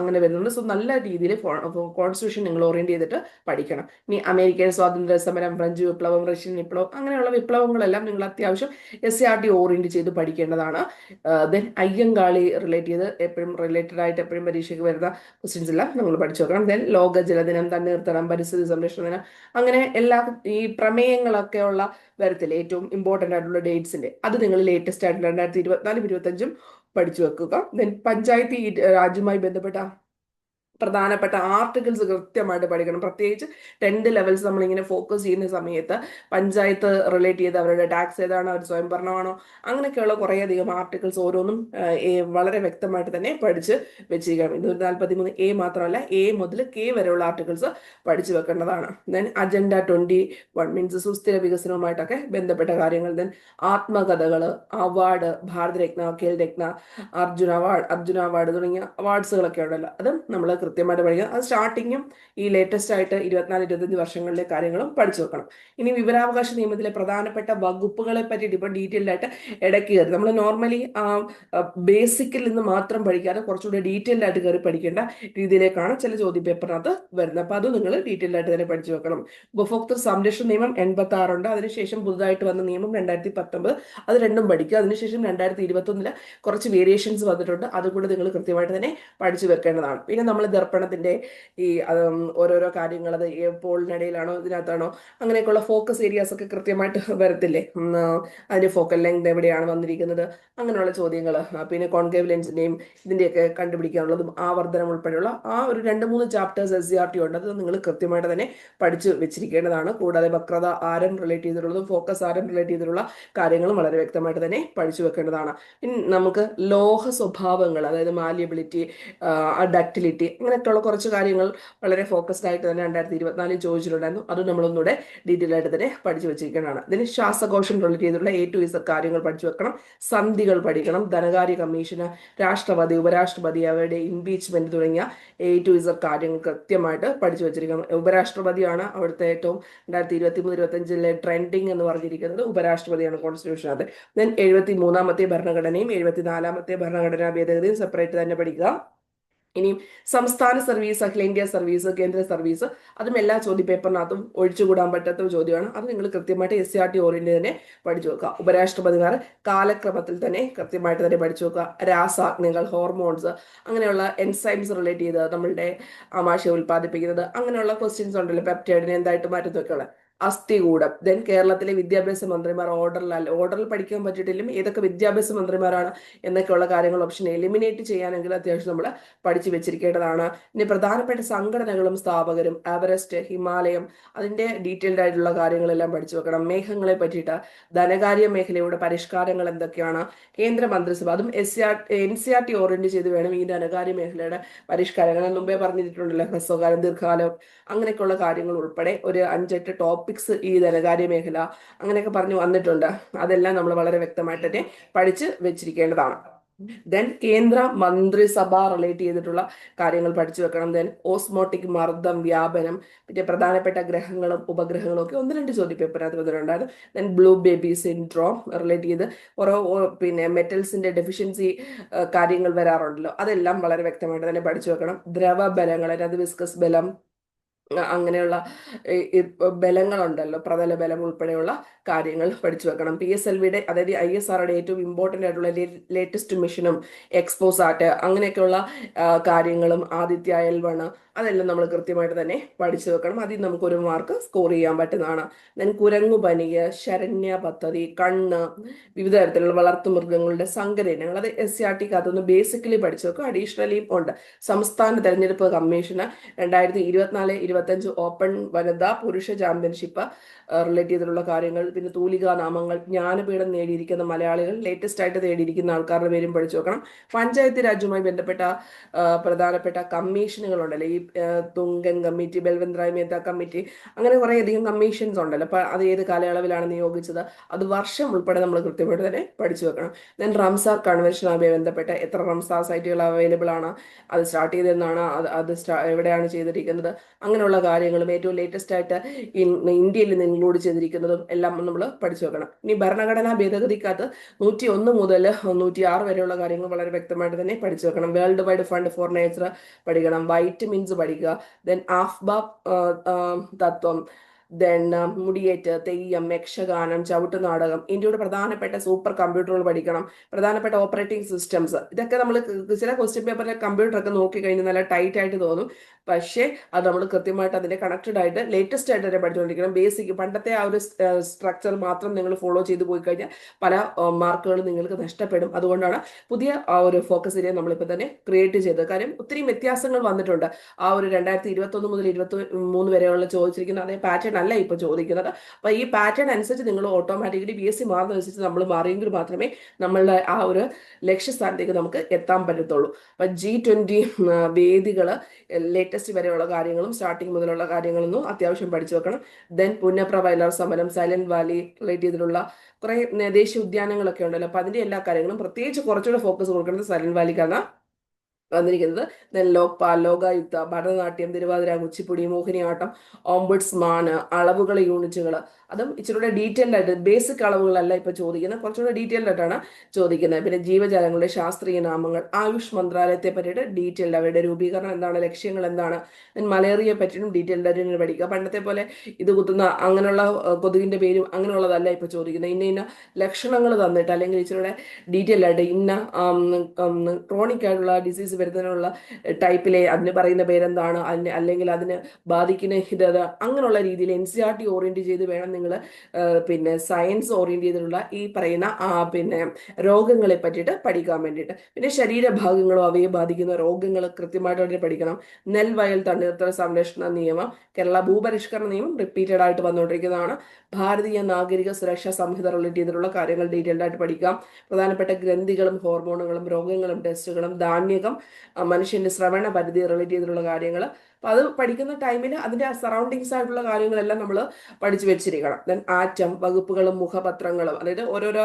അങ്ങനെ വരുന്നുണ്ട്. നല്ല രീതിയിൽ കോൺസ്റ്റിറ്റ്യൂഷൻ നിങ്ങൾ ഓറിയന്റ് ചെയ്തിട്ട് പഠിക്കണം. ഇനി അമേരിക്കൻ സ്വാതന്ത്ര്യ സമരം ഫ്രഞ്ച് വിപ്ലവം റഷ്യൻ വിപ്ലവം അങ്ങനെയുള്ള വിപ്ലവങ്ങളെല്ലാം നിങ്ങൾ അത്യാവശ്യം എസ് ആർ ടി ഓറിയന്റ് ചെയ്ത് പഠിക്കേണ്ടതാണ്. ദെൻ അയ്യങ്കാളി റിലേറ്റ് ചെയ്ത് എപ്പോഴും റിലേറ്റഡ് ആയിട്ട് എപ്പോഴും പരീക്ഷയ്ക്ക് വരുന്ന ക്വസ്റ്റ്യൻസ് എല്ലാം നമ്മൾ പഠിച്ചു വെക്കണം ദെൻ ലോക ജലദിനം തണ്ണീർത്തടം പരിസ്ഥിതി സംരക്ഷണ ദിനം അങ്ങനെ എല്ലാ ഈ പ്രമേയങ്ങളൊക്കെ ഉള്ള തരത്തിൽ ഏറ്റവും ഇമ്പോർട്ടന്റ് ആയിട്ടുള്ള ഡേറ്റ്സിന്റെ അത് നിങ്ങൾ ലേറ്റസ്റ്റ് ആയിട്ടുള്ള രണ്ടായിരത്തി ഇരുപത്തിനാലും ഇരുപത്തഞ്ചും പഠിച്ചു വെക്കുക. ദെൻ പഞ്ചായത്ത് ഈ രാജ്യവുമായി ബന്ധപ്പെട്ട പ്രധാനപ്പെട്ട ആർട്ടിക്കിൾസ് കൃത്യമായിട്ട് പഠിക്കണം. പ്രത്യേകിച്ച് ടെൻത്ത് ലെവൽസ് നമ്മളിങ്ങനെ ഫോക്കസ് ചെയ്യുന്ന സമയത്ത് പഞ്ചായത്ത് റിലേറ്റ് ചെയ്ത് അവരുടെ ടാക്സ് ഏതാണോ അവർ സ്വയംഭരണമാണോ അങ്ങനെയൊക്കെയുള്ള കുറേയധികം ആർട്ടിക്കിൾസ് ഓരോന്നും വളരെ വ്യക്തമായിട്ട് തന്നെ പഠിച്ച് വെച്ചിരിക്കണം. ഇത് നാൽപ്പത്തി മൂന്ന് എ മാത്രമല്ല എ മുതൽ കെ വരെയുള്ള ആർട്ടിക്കിൾസ് പഠിച്ചു വെക്കേണ്ടതാണ്. Then agenda twenty one means സുസ്ഥിര വികസനവുമായിട്ടൊക്കെ ബന്ധപ്പെട്ട കാര്യങ്ങൾ. Then ആത്മകഥകൾ award Bharat Ratna Khel Ratna Arjuna award Arjuna award തുടങ്ങിയ അവാർഡ്സുകളൊക്കെ ഉണ്ടല്ലോ. അതും നമ്മൾ കൃത്യമായിട്ട് പഠിക്കുക അത് സ്റ്റാർട്ടിങ്ങും ഈ ലേറ്റസ്റ്റ് ആയിട്ട് ഇരുപത്തിനാല് ഇരുപത്തഞ്ച് വർഷങ്ങളിലെ കാര്യങ്ങളും പഠിച്ചു വെക്കണം. ഇനി വിവരാവകാശ നിയമത്തിലെ പ്രധാനപ്പെട്ട വകുപ്പുകളെ പറ്റിയിട്ട് ഇപ്പം ഡീറ്റെയിൽഡ് ആയിട്ട് ഇടയ്ക്ക് കയറി. നമ്മൾ നോർമലി ബേസിക്കിൽ നിന്ന് മാത്രം പഠിക്കാതെ കുറച്ചുകൂടി ഡീറ്റെയിൽഡ് ആയിട്ട് കയറി പഠിക്കേണ്ട രീതിയിലേക്കാണ് ചില ചോദ്യ പേപ്പറിനകത്ത് വരുന്നത്. അപ്പോൾ അത് നിങ്ങൾ ഡീറ്റെയിൽഡ് ആയിട്ട് തന്നെ പഠിച്ചു വെക്കണം. ഉപഭോക്തൃ സംരക്ഷണ നിയമം എൺപത്തി ആറുണ്ട് അതിനുശേഷം പുതുതായിട്ട് വന്ന നിയമം രണ്ടായിരത്തി പത്തൊമ്പത് അത് രണ്ടും പഠിക്കുക. അതിനുശേഷം രണ്ടായിരത്തി ഇരുപത്തൊന്നിൽ കുറച്ച് വേരിയേഷൻസ് വന്നിട്ടുണ്ട്. അതുകൂടെ നിങ്ങൾ കൃത്യമായിട്ട് തന്നെ പഠിച്ചു വെക്കേണ്ടതാണ്. പിന്നെ നമ്മൾ ദർപ്പണത്തിന്റെ ഈ ഓരോരോ കാര്യങ്ങൾ അത് പോളിനിടയിലാണോ ഇതിനകത്താണോ അങ്ങനെയൊക്കെയുള്ള ഫോക്കസ് ഏരിയാസ് ഒക്കെ കൃത്യമായിട്ട് വരത്തില്ലേ? അതിന്റെ ഫോക്കൽ ലെങ്ത് എവിടെയാണ് വന്നിരിക്കുന്നത്? അങ്ങനെയുള്ള ചോദ്യങ്ങൾ പിന്നെ കോൺകേവ് ലെൻസിന്റെയും ഇതിന്റെയൊക്കെ കണ്ടുപിടിക്കാനുള്ളതും ആവർത്തനം ഉൾപ്പെടെയുള്ള ആ ഒരു രണ്ട് മൂന്ന് chapters S C R T ഉണ്ട്. അത് നിങ്ങൾ കൃത്യമായിട്ട് തന്നെ പഠിച്ചു വെച്ചിരിക്കേണ്ടതാണ്. കൂടാതെ വക്രത ആരം റിലേറ്റ് ചെയ്തിട്ടുള്ളതും ഫോക്കസ് ആരം റിലേറ്റ് ചെയ്തിട്ടുള്ള കാര്യങ്ങളും വളരെ വ്യക്തമായിട്ട് തന്നെ പഠിച്ചു വെക്കേണ്ടതാണ്. നമുക്ക് ലോഹ സ്വഭാവങ്ങൾ അതായത് മാലിയബിലിറ്റി ഡക്റ്റിലിറ്റി അങ്ങനെയൊക്കെയുള്ള കുറച്ച് കാര്യങ്ങൾ വളരെ ഫോക്കസ്ഡ് ആയിട്ട് തന്നെ രണ്ടായിരത്തി ഇരുപത്തിനാലിൽ ചോദിച്ചിട്ടുണ്ടായിരുന്നു അത് നമ്മളൊന്നുകൂടെ ഡീറ്റെയിൽ ആയിട്ട് തന്നെ പഠിച്ചു വെച്ചിരിക്കുന്നതാണ് ഇതിന് ശ്വാസകോശം റിലേറ്റ് ചെയ്തിട്ടുള്ള എ ടു ഇസർ കാര്യങ്ങൾ പഠിച്ചു വെക്കണം. സന്ധികൾ പഠിക്കണം. ധനകാര്യ കമ്മീഷന് രാഷ്ട്രപതി ഉപരാഷ്ട്രപതി അവരുടെ ഇംപീച്ച്മെന്റ് തുടങ്ങിയ എ ടു ഇസർ കാര്യങ്ങൾ കൃത്യമായിട്ട് പഠിച്ചു വെച്ചിരിക്കണം. ഉപരാഷ്ട്രപതിയാണ് അവിടുത്തെ ഏറ്റവും രണ്ടായിരത്തി ഇരുപത്തി മൂന്ന് ഇരുപത്തഞ്ചിലെ ട്രെൻഡിങ് എന്ന് പറഞ്ഞിരിക്കുന്നത്. ഉപരാഷ്ട്രപതിയാണ് കോൺസ്റ്റിറ്റ്യൂഷൻ അത്. ദെൻ എഴുപത്തി മൂന്നാമത്തെ ഭരണഘടനയും എഴുപത്തി നാലാമത്തെ ഭരണഘടനാ ഭേദഗതിയും സെപ്പറേറ്റ് തന്നെ പഠിക്കുക. ഇനിയും സംസ്ഥാന സർവീസ് അഖിലേന്ത്യാ സർവീസ് കേന്ദ്ര സർവീസ് അതും എല്ലാ ചോദ്യ പേപ്പറിനകത്തും ഒഴിച്ചുകൂടാൻ പറ്റാത്ത ചോദ്യമാണ്. അത് നിങ്ങൾ കൃത്യമായിട്ട് S C R T orient തന്നെ പഠിച്ചു വെക്കുക. ഉപരാഷ്ട്രപതിമാർ കാലക്രമത്തിൽ തന്നെ കൃത്യമായിട്ട് തന്നെ പഠിച്ചു വെക്കുക. രാസാഗ്നികൾ ഹോർമോൺസ് അങ്ങനെയുള്ള എൻസൈംസ് റിലേറ്റ് ചെയ്ത് നമ്മളുടെ ആമാശയം ഉൽപ്പാദിപ്പിക്കുന്നത്. അങ്ങനെയുള്ള ക്വസ്റ്റ്യൻസ് ഉണ്ടല്ലോ. പെപ്റ്റൈഡിനെ എന്തായിട്ട് മാറ്റുന്നൊക്കെയുള്ള അസ്ഥികൂടം ദെൻ കേരളത്തിലെ വിദ്യാഭ്യാസ മന്ത്രിമാർ ഓർഡറിലല്ല ഓർഡറിൽ പഠിക്കാൻ പറ്റിയിട്ടില്ലും ഏതൊക്കെ വിദ്യാഭ്യാസ മന്ത്രിമാരാണ് എന്നൊക്കെയുള്ള കാര്യങ്ങൾ ഓപ്ഷൻ എലിമിനേറ്റ് ചെയ്യാനെങ്കിൽ അത്യാവശ്യം നമ്മൾ പഠിച്ചു വെച്ചിരിക്കേണ്ടതാണ്. ഇനി പ്രധാനപ്പെട്ട സംഘടനകളും സ്ഥാപകരും എവറസ്റ്റ് ഹിമാലയം അതിന്റെ ഡീറ്റെയിൽഡ് ആയിട്ടുള്ള കാര്യങ്ങളെല്ലാം പഠിച്ചു വെക്കണം. മേഘങ്ങളെ പറ്റിയിട്ട് ധനകാര്യ മേഖലയുടെ പരിഷ്കാരങ്ങൾ എന്തൊക്കെയാണ്? കേന്ദ്ര മന്ത്രിസഭ അതും S R N C R T orient ചെയ്ത് വേണം ഈ ധനകാര്യ മേഖലയുടെ പരിഷ്കാരങ്ങൾ. മുമ്പേ പറഞ്ഞിട്ടുണ്ടല്ലോ ഹ്രസ്വകാലം ദീർഘകാലം അങ്ങനെയൊക്കെയുള്ള കാര്യങ്ങൾ ഉൾപ്പെടെ ഒരു അഞ്ചെട്ട് ടോപ്പിക്സ് ഈ ധനകാര്യ മേഖല അങ്ങനെയൊക്കെ പറഞ്ഞു വന്നിട്ടുണ്ട്. അതെല്ലാം നമ്മൾ വളരെ വ്യക്തമായിട്ട് തന്നെ പഠിച്ച് വെച്ചിരിക്കേണ്ടതാണ്. ദെൻ കേന്ദ്ര മന്ത്രിസഭ റിലേറ്റ് ചെയ്തിട്ടുള്ള കാര്യങ്ങൾ പഠിച്ചു വെക്കണം. ദെൻ ഓസ്മോട്ടിക് മർദ്ദം വ്യാപനം പിന്നെ പ്രധാനപ്പെട്ട ഗ്രഹങ്ങളും ഉപഗ്രഹങ്ങളും ഒക്കെ ഒന്ന് രണ്ട് ചോദ്യ പേപ്പറിനകത്ത് വന്നിട്ടുണ്ടായിരുന്നു. Then blue baby syndrome relate ചെയ്ത് ഓരോ പിന്നെ മെറ്റൽസിന്റെ ഡെഫിഷ്യൻസി കാര്യങ്ങൾ വരാറുണ്ടല്ലോ. അതെല്ലാം വളരെ വ്യക്തമായിട്ട് തന്നെ പഠിച്ചു വെക്കണം. ദ്രവ ബലങ്ങൾ അതായത് വിസ്കസ് ബലം അങ്ങനെയുള്ള ബലങ്ങളുണ്ടല്ലോ പ്രതല ബലം ഉൾപ്പെടെയുള്ള കാര്യങ്ങൾ പഠിച്ചു വെക്കണം. പി എസ് എൽ വിയുടെ അതായത് ഐ എസ് ആറുടെ ഏറ്റവും ഇമ്പോർട്ടന്റ് ആയിട്ടുള്ള ലേറ്റസ്റ്റ് മിഷനും എക്സ്പോസാറ്റ് അങ്ങനെയൊക്കെയുള്ള കാര്യങ്ങളും ആദിത്യ എൽ വൺ അതെല്ലാം നമ്മൾ കൃത്യമായിട്ട് തന്നെ പഠിച്ചു വെക്കണം. അതിൽ നമുക്ക് ഒരു മാർക്ക് സ്കോർ ചെയ്യാൻ പറ്റുന്നതാണ്. ദെൻ കുരങ്ങു പനിയ ശരണ്യ പദ്ധതി കണ്ണ് വിവിധ തരത്തിലുള്ള വളർത്തുമൃഗങ്ങളുടെ ഇനങ്ങൾ അത് എസ് സി ആർ ടി അതൊന്ന് ബേസിക്കലി പഠിച്ചു വെക്കും. അഡീഷണലിയും ഉണ്ട്. സംസ്ഥാന തെരഞ്ഞെടുപ്പ് കമ്മീഷന് രണ്ടായിരത്തി ഇരുപത്തിനാല് ഇരുപത്തഞ്ച് ഓപ്പൺ വനിതാ പുരുഷ ചാമ്പ്യൻഷിപ്പ് റിലേറ്റ് ചെയ്തിട്ടുള്ള കാര്യങ്ങൾ പിന്നെ തൂലികാ നാമങ്ങൾ ജ്ഞാനപീഠം നേടിയിരിക്കുന്ന മലയാളികൾ ലേറ്റസ്റ്റ് ആയിട്ട് നേടിയിരിക്കുന്ന ആൾക്കാരുടെ പേരും പഠിച്ചു നോക്കണം പഞ്ചായത്ത് രാജുമായി ബന്ധപ്പെട്ട പ്രധാനപ്പെട്ട കമ്മീഷനുകൾ ഉണ്ടല്ലോ ഈ തുങ്കൻ കമ്മിറ്റി ബൽവന്ത്രായ് മേത്ത കമ്മിറ്റി അങ്ങനെ കുറേ അധികം കമ്മീഷൻസ് ഉണ്ടല്ലോ. അപ്പൊ അത് ഏത് കാലയളവിലാണ് നിയോഗിച്ചത്? അത് വർഷം ഉൾപ്പെടെ നമ്മൾ കൃത്യമായിട്ട് തന്നെ പഠിച്ചു വെക്കണം. ദെൻ റംസാർ കൺവെൻഷനുമായി ബന്ധപ്പെട്ട എത്ര റംസാർ സൈറ്റുകൾ അവൈലബിൾ ആണ്? അത് സ്റ്റാർട്ട് ചെയ്തതെന്നാണ് അത് അത് എവിടെയാണ് ചെയ്തിരിക്കുന്നത്? അങ്ങനെയുള്ള കാര്യങ്ങളും ഏറ്റവും ലേറ്റസ്റ്റ് ആയിട്ട് ഇന്ത്യയിൽ നിന്ന് ഇൻക്ലൂഡ് ചെയ്തിരിക്കുന്നതും എല്ലാം നമ്മൾ പഠിച്ചു വെക്കണം. ഇനി ഭരണഘടനാ ഭേദഗതിക്കകത്ത് നൂറ്റി ഒന്ന് മുതൽ നൂറ്റി ആറ് വരെയുള്ള കാര്യങ്ങൾ വളരെ വ്യക്തമായിട്ട് തന്നെ പഠിച്ചു വെക്കണം. World Wide Fund for Nature പഠിക്കണം. വൈറ്റമിൻസ് പഠിക്കുക. ദെൻ ആഫ്ബ തത്വം. ദെൻ മുടിയേറ്റ് തെയ്യം യക്ഷഗാനം ചവിട്ടു നാടകം ഇന്ത്യയുടെ പ്രധാനപ്പെട്ട സൂപ്പർ കമ്പ്യൂട്ടറുകൾ പഠിക്കണം പ്രധാനപ്പെട്ട ഓപ്പറേറ്റിംഗ് സിസ്റ്റംസ് ഇതൊക്കെ നമ്മൾ ചില ക്വസ്റ്റ്യൻ പേപ്പറിലെ കമ്പ്യൂട്ടറൊക്കെ നോക്കി കഴിഞ്ഞാൽ നല്ല ടൈറ്റ് ആയിട്ട് തോന്നും. പക്ഷേ അത് നമ്മൾ കൃത്യമായിട്ട് അതിന്റെ കണക്റ്റഡ് ആയിട്ട് ലേറ്റസ്റ്റ് ആയിട്ട് തന്നെ പഠിച്ചുകൊണ്ടിരിക്കണം ബേസിക് പണ്ടത്തെ ആ ഒരു സ്ട്രക്ചർ മാത്രം നിങ്ങൾ ഫോളോ ചെയ്ത് പോയി കഴിഞ്ഞാൽ പല മാർക്കുകളും നിങ്ങൾക്ക് നഷ്ടപ്പെടും. അതുകൊണ്ടാണ് പുതിയ ആ ഒരു ഫോക്കസ് ഏരിയ നമ്മളിപ്പോൾ തന്നെ ക്രിയേറ്റ് ചെയ്തത്. കാര്യം ഒത്തിരി വ്യത്യാസങ്ങൾ വന്നിട്ടുണ്ട്. ആ ഒരു രണ്ടായിരത്തി ഇരുപത്തൊന്ന് മുതൽ ഇരുപത്തി മൂന്ന് വരെയുള്ള ചോദിച്ചിരിക്കുന്ന അതേ പാറ്റേൺ അല്ല ഇപ്പോൾ ചോദിക്കുന്നത്. അപ്പോൾ ഈ പാറ്റേൺ അനുസരിച്ച് നിങ്ങൾ ഓട്ടോമാറ്റിക്കലി ബി എസ് സി മാറുന്ന അനുസരിച്ച് നമ്മൾ മാറിയെങ്കിൽ മാത്രമേ നമ്മളുടെ ആ ഒരു ലക്ഷ്യസ്ഥാനത്തേക്ക് നമുക്ക് എത്താൻ പറ്റത്തുള്ളൂ. അപ്പം ജി ട്വന്റി വേദികൾ ലേറ്റസ്റ്റ് വരെയുള്ള കാര്യങ്ങളും സ്റ്റാർട്ടിങ് മുതലുള്ള കാര്യങ്ങളൊന്നും അത്യാവശ്യം പഠിച്ചു വെക്കണം. ദെൻ പുന്നപ്ര വയലാർ സമരം സൈലന്റ് വാലി റിലേറ്റ് ചെയ്തിട്ടുള്ള കുറേ ദേശീയ ഉദ്യാനങ്ങളൊക്കെ ഉണ്ടല്ലോ. അപ്പം അതിന്റെ എല്ലാ കാര്യങ്ങളും പ്രത്യേകിച്ച് കുറച്ചുകൂടെ ഫോക്കസ് കൊടുക്കേണ്ടത് സൈലന്റ് വാലിക്കാണ് വന്നിരിക്കുന്നത്. ദെൻ ലോക്പാൽ ലോകായുക്ത ഭരതനാട്യം തിരുവാതിര കുച്ചിപ്പുടി മോഹിനിയാട്ടം ഓംബുഡ്സ്മാൻ അളവുകൾ യൂണിറ്റുകൾ. അതും ഇച്ചിരൂടെ ഡീറ്റെയിൽഡ് ആയിട്ട് ബേസിക് അളവുകളല്ല ഇപ്പൊ ചോദിക്കുന്നത്. കുറച്ചുകൂടെ ഡീറ്റെയിൽഡ് ആയിട്ടാണ് ചോദിക്കുന്നത്. പിന്നെ ജീവജാലങ്ങളുടെ ശാസ്ത്രീയ നാമങ്ങൾ ആയുഷ് മന്ത്രാലയത്തെ പറ്റിയിട്ട് ഡീറ്റെയിൽഡ് അവയുടെ രൂപീകരണം എന്താണ് ലക്ഷ്യങ്ങൾ എന്താണ് മലേറിയ മലേറിയയെ പറ്റിയും ഡീറ്റെയിൽഡ് ആയിട്ട് പഠിക്കുക. പണ്ടത്തെ പോലെ ഇത് കുത്തുന്ന അങ്ങനെയുള്ള കൊതുകിന്റെ പേരും അങ്ങനെയുള്ളതല്ല ഇപ്പൊ ചോദിക്കുന്നത്. ഇന്ന ഇന്ന ലക്ഷണങ്ങൾ തന്നിട്ട് അല്ലെങ്കിൽ ഇച്ചിരൂടെ ഡീറ്റെയിൽ ആയിട്ട് ഇന്ന ക്രോണിക് ആയിട്ടുള്ള ഡിസീസ് വരുന്നതിനുള്ള ടൈപ്പിലെ അതിന് പറയുന്ന പേരെന്താണ് അതിന് അല്ലെങ്കിൽ അതിന് ബാധിക്കുന്ന ഹിതത അങ്ങനെയുള്ള രീതിയിൽ N C R T orient ചെയ്ത് വേണം നിങ്ങൾ പിന്നെ സയൻസ് ഓറിയന്റ് ചെയ്തിട്ടുള്ള ഈ പറയുന്ന പിന്നെ രോഗങ്ങളെ പറ്റിയിട്ട് പഠിക്കാൻ വേണ്ടിയിട്ട്. പിന്നെ ശരീരഭാഗങ്ങളും അവയെ ബാധിക്കുന്ന രോഗങ്ങൾ കൃത്യമായിട്ട് അവരെ പഠിക്കണം നെൽവയൽ തണ്ണീർത്തട സംരക്ഷണ നിയമം കേരള ഭൂപരിഷ്കരണ നിയമം റിപ്പീറ്റഡ് ആയിട്ട് വന്നുകൊണ്ടിരിക്കുന്നതാണ് ഭാരതീയ നാഗരിക സുരക്ഷാ സംഹിത റിലേറ്റ് ചെയ്തിട്ടുള്ള കാര്യങ്ങൾ ഡീറ്റെയിൽഡ് ആയിട്ട് പഠിക്കാം. പ്രധാനപ്പെട്ട ഗ്രന്ഥികളും ഹോർമോണുകളും രോഗങ്ങളും ടെസ്റ്റുകളും ധാന്യകം മനുഷ്യന്റെ ശ്രവണ പരിധി റിലേറ്റ് ചെയ്തിട്ടുള്ള കാര്യങ്ങൾ അപ്പൊ അത് പഠിക്കുന്ന ടൈമിൽ അതിന്റെ സറൗണ്ടിങ്സ് ആയിട്ടുള്ള കാര്യങ്ങളെല്ലാം നമ്മൾ പഠിച്ചു വെച്ചിരിക്കണം. ദെൻ ആറ്റം വകുപ്പുകളും മുഖപത്രങ്ങളും അതായത് ഓരോരോ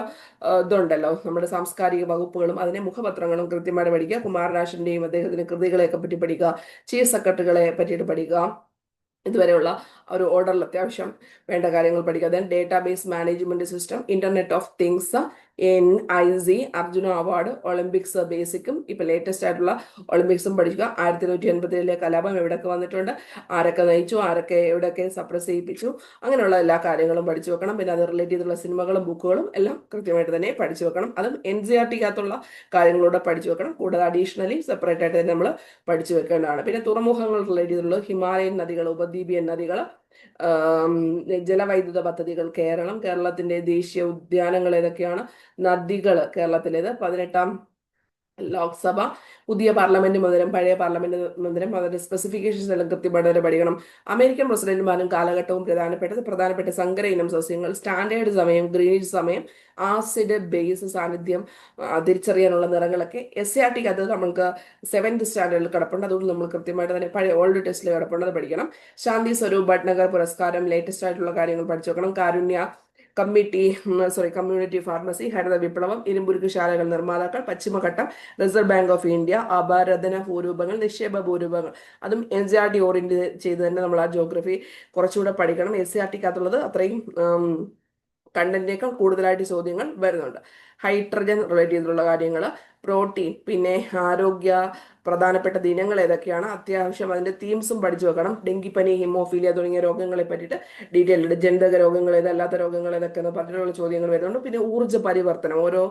ഇതുണ്ടല്ലോ. നമ്മുടെ സാംസ്കാരിക വകുപ്പുകളും അതിനെ മുഖപത്രങ്ങളും കൃത്യമായിട്ട് പഠിക്കുക. കുമാരനാശന്റെയും അദ്ദേഹത്തിന്റെ കൃതികളെയൊക്കെ പറ്റി പഠിക്കുക. ചീഫ് സെക്രട്ടറികളെ പറ്റിയിട്ട് പഠിക്കുക. ഇതുവരെയുള്ള ഒരു ഓർഡറിൽ അത്യാവശ്യം വേണ്ട കാര്യങ്ങൾ പഠിക്കുക. Then database management system internet of things N I C Arjuna award Olympics ബേസിക്കും ഇപ്പൊ ലേറ്റസ്റ്റ് ആയിട്ടുള്ള ഒളിമ്പിക്സും പഠിക്കുക. ആയിരത്തി തൊണ്ണൂറ്റി എൺപത്തി ഏഴിലെ കലാപം എവിടെയൊക്കെ വന്നിട്ടുണ്ട്. ആരൊക്കെ നയിച്ചു ആരൊക്കെ എവിടെയൊക്കെ സപ്രസ് ചെയ്യിപ്പിച്ചു അങ്ങനെയുള്ള എല്ലാ കാര്യങ്ങളും പഠിച്ചു വെക്കണം. പിന്നെ അത് റിലേറ്റ് ചെയ്തുള്ള സിനിമകളും ബുക്കുകളും എല്ലാം കൃത്യമായിട്ട് തന്നെ പഠിച്ചു വെക്കണം. അതും എൻ സി ആർ ടിക്കകത്തുള്ള കാര്യങ്ങളൂടെ പഠിച്ചു വെക്കണം. കൂടാതെ അഡീഷണലി സെപ്പറേറ്റ് ആയിട്ട് തന്നെ നമ്മൾ പഠിച്ചു വെക്കേണ്ടതാണ്. പിന്നെ തുറമുഖങ്ങൾ റിലേറ്റ് ചെയ്തിട്ടുള്ള ഹിമാലയൻ നദികൾ ഉപദ്വീപിയൻ നദികൾ ജലവൈദ്യുത പദ്ധതികൾ കേരളം കേരളത്തിന്റെ ദേശീയ ഉദ്യാനങ്ങൾ ഏതൊക്കെയാണ്? നദികൾ കേരളത്തിലേത്? പതിനെട്ടാം ലോക്സഭ പുതിയ പാർലമെന്റ് മന്ദിരം പഴയ പാർലമെന്റ് മന്ദിരം അതിന്റെ സ്പെസിഫിക്കേഷൻസ് എല്ലാം കൃത്യമായിട്ട് പഠിക്കണം. അമേരിക്കൻ പ്രസിഡന്റുമാരും കാലഘട്ടവും പ്രധാനപ്പെട്ടത് പ്രധാനപ്പെട്ട സങ്കര ഇനം സസ്യങ്ങൾ സ്റ്റാൻഡേർഡ് സമയം ഗ്രീനേജ് സമയം ആസിഡ് ബേസ് സാന്നിധ്യം തിരിച്ചറിയാനുള്ള നിറങ്ങളൊക്കെ എസ് ആർ ടിക്ക് അത് നമ്മൾക്ക് സെവൻത് സ്റ്റാൻഡേർഡിൽ കിടപ്പുണ്ട്. അതുകൊണ്ട് നമ്മൾ കൃത്യമായിട്ട് തന്നെ പഴയ ഓൾഡ് ടെസ്റ്റിൽ കിടപ്പുണ്ട്. അത് പഠിക്കണം. ശാന്തി സ്വരൂപ് ഭട്നഗർ പുരസ്കാരം ലേറ്റസ്റ്റ് ആയിട്ടുള്ള കാര്യങ്ങൾ പഠിച്ചു വെക്കണം. Karunya committee sorry community pharmacy ഹരിത വിപ്ലവം ഇരുമ്പുരുക്ക് ശാലകൾ നിർമ്മാതാക്കൾ പശ്ചിമഘട്ടം റിസർവ് ബാങ്ക് ഓഫ് ഇന്ത്യ അപരധന ഭൂരൂപങ്ങൾ നിക്ഷേപ ഭൂരൂപങ്ങൾ. അതും N C R T orient ചെയ്ത് തന്നെ നമ്മൾ ആ ജോഗ്രഫി കുറച്ചുകൂടെ പഠിക്കണം. എസ് സി ആർ ടിക്കകത്തുള്ളത് അത്രയും കണ്ടന്റിനേക്കാൾ കൂടുതലായിട്ട് ചോദ്യങ്ങൾ വരുന്നുണ്ട്. ഹൈഡ്രജൻ റിലേറ്റ് ചെയ്തിട്ടുള്ള കാര്യങ്ങൾ പ്രോട്ടീൻ പിന്നെ ആരോഗ്യ പ്രധാനപ്പെട്ട ദിനങ്ങൾ ഏതൊക്കെയാണ്? അത്യാവശ്യം അതിന്റെ തീംസും പഠിച്ചു വെക്കണം. ഡെങ്കിപ്പനി ഹിമോഫീലിയ തുടങ്ങിയ രോഗങ്ങളെ പറ്റിയിട്ട് ഡീറ്റെയിൽഡ് ജനിതക രോഗങ്ങൾ ഏതല്ലാത്ത രോഗങ്ങൾ ഏതൊക്കെ എന്ന് പറഞ്ഞിട്ടുള്ള ചോദ്യങ്ങൾ വരുന്നുണ്ട്. പിന്നെ ഊർജ പരിവർത്തനം ഓരോ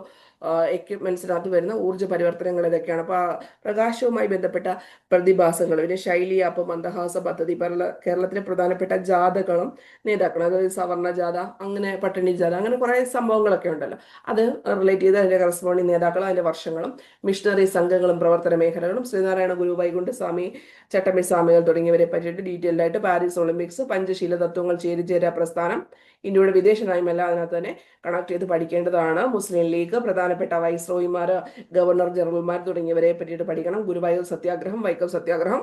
എക്യുപ്മെന്റ്സിനകത്ത് വരുന്ന ഊർജ പരിവർത്തനങ്ങൾ ഏതൊക്കെയാണ്? അപ്പോൾ പ്രകാശവുമായി ബന്ധപ്പെട്ട പ്രതിഭാസങ്ങൾ പിന്നെ ശൈലി അപ്പം മന്ദഹാസ പദ്ധതി കേരള കേരളത്തിലെ പ്രധാനപ്പെട്ട ജാഥകളും നേതാക്കളും അതായത് സവർണ ജാഥ അങ്ങനെ പട്ടിണി ജാഥ അങ്ങനെ കുറേ സംഭവങ്ങളൊക്കെ ഉണ്ടല്ലോ. അത് റിലേറ്റ് ചെയ്ത് അതിന്റെ കറസ്പോണ്ടിങ് നേതാക്കളും അതിന്റെ വർഷങ്ങളും മിഷണറി സംഘങ്ങളും പ്രവർത്തന മേഖലകളും ശ്രീനാരായണ ഗുരു വൈകുണ്ഠ സ്വാമി ചട്ടമ്പി സ്വാമികൾ തുടങ്ങിയവരെ പറ്റിയിട്ട് ഡീറ്റെയിൽഡ് ആയിട്ട് പാരീസ് ഒളിമ്പിക്സ് പഞ്ചശീല തത്വങ്ങൾ ചേരിചേരാ പ്രസ്ഥാനം ഇന്ത്യയുടെ വിദേശ നയമെല്ലാം അതിനകത്ത് തന്നെ കണക്ട് ചെയ്ത് പഠിക്കേണ്ടതാണ്. മുസ്ലിം ലീഗ് പ്രധാനപ്പെട്ട വൈസ്രോയിമാർ ഗവർണർ ജനറൽമാർ തുടങ്ങിയവരെ പറ്റിയിട്ട് പഠിക്കണം. ഗുരുവായൂർ സത്യാഗ്രഹം വൈക്കം സത്യാഗ്രഹം.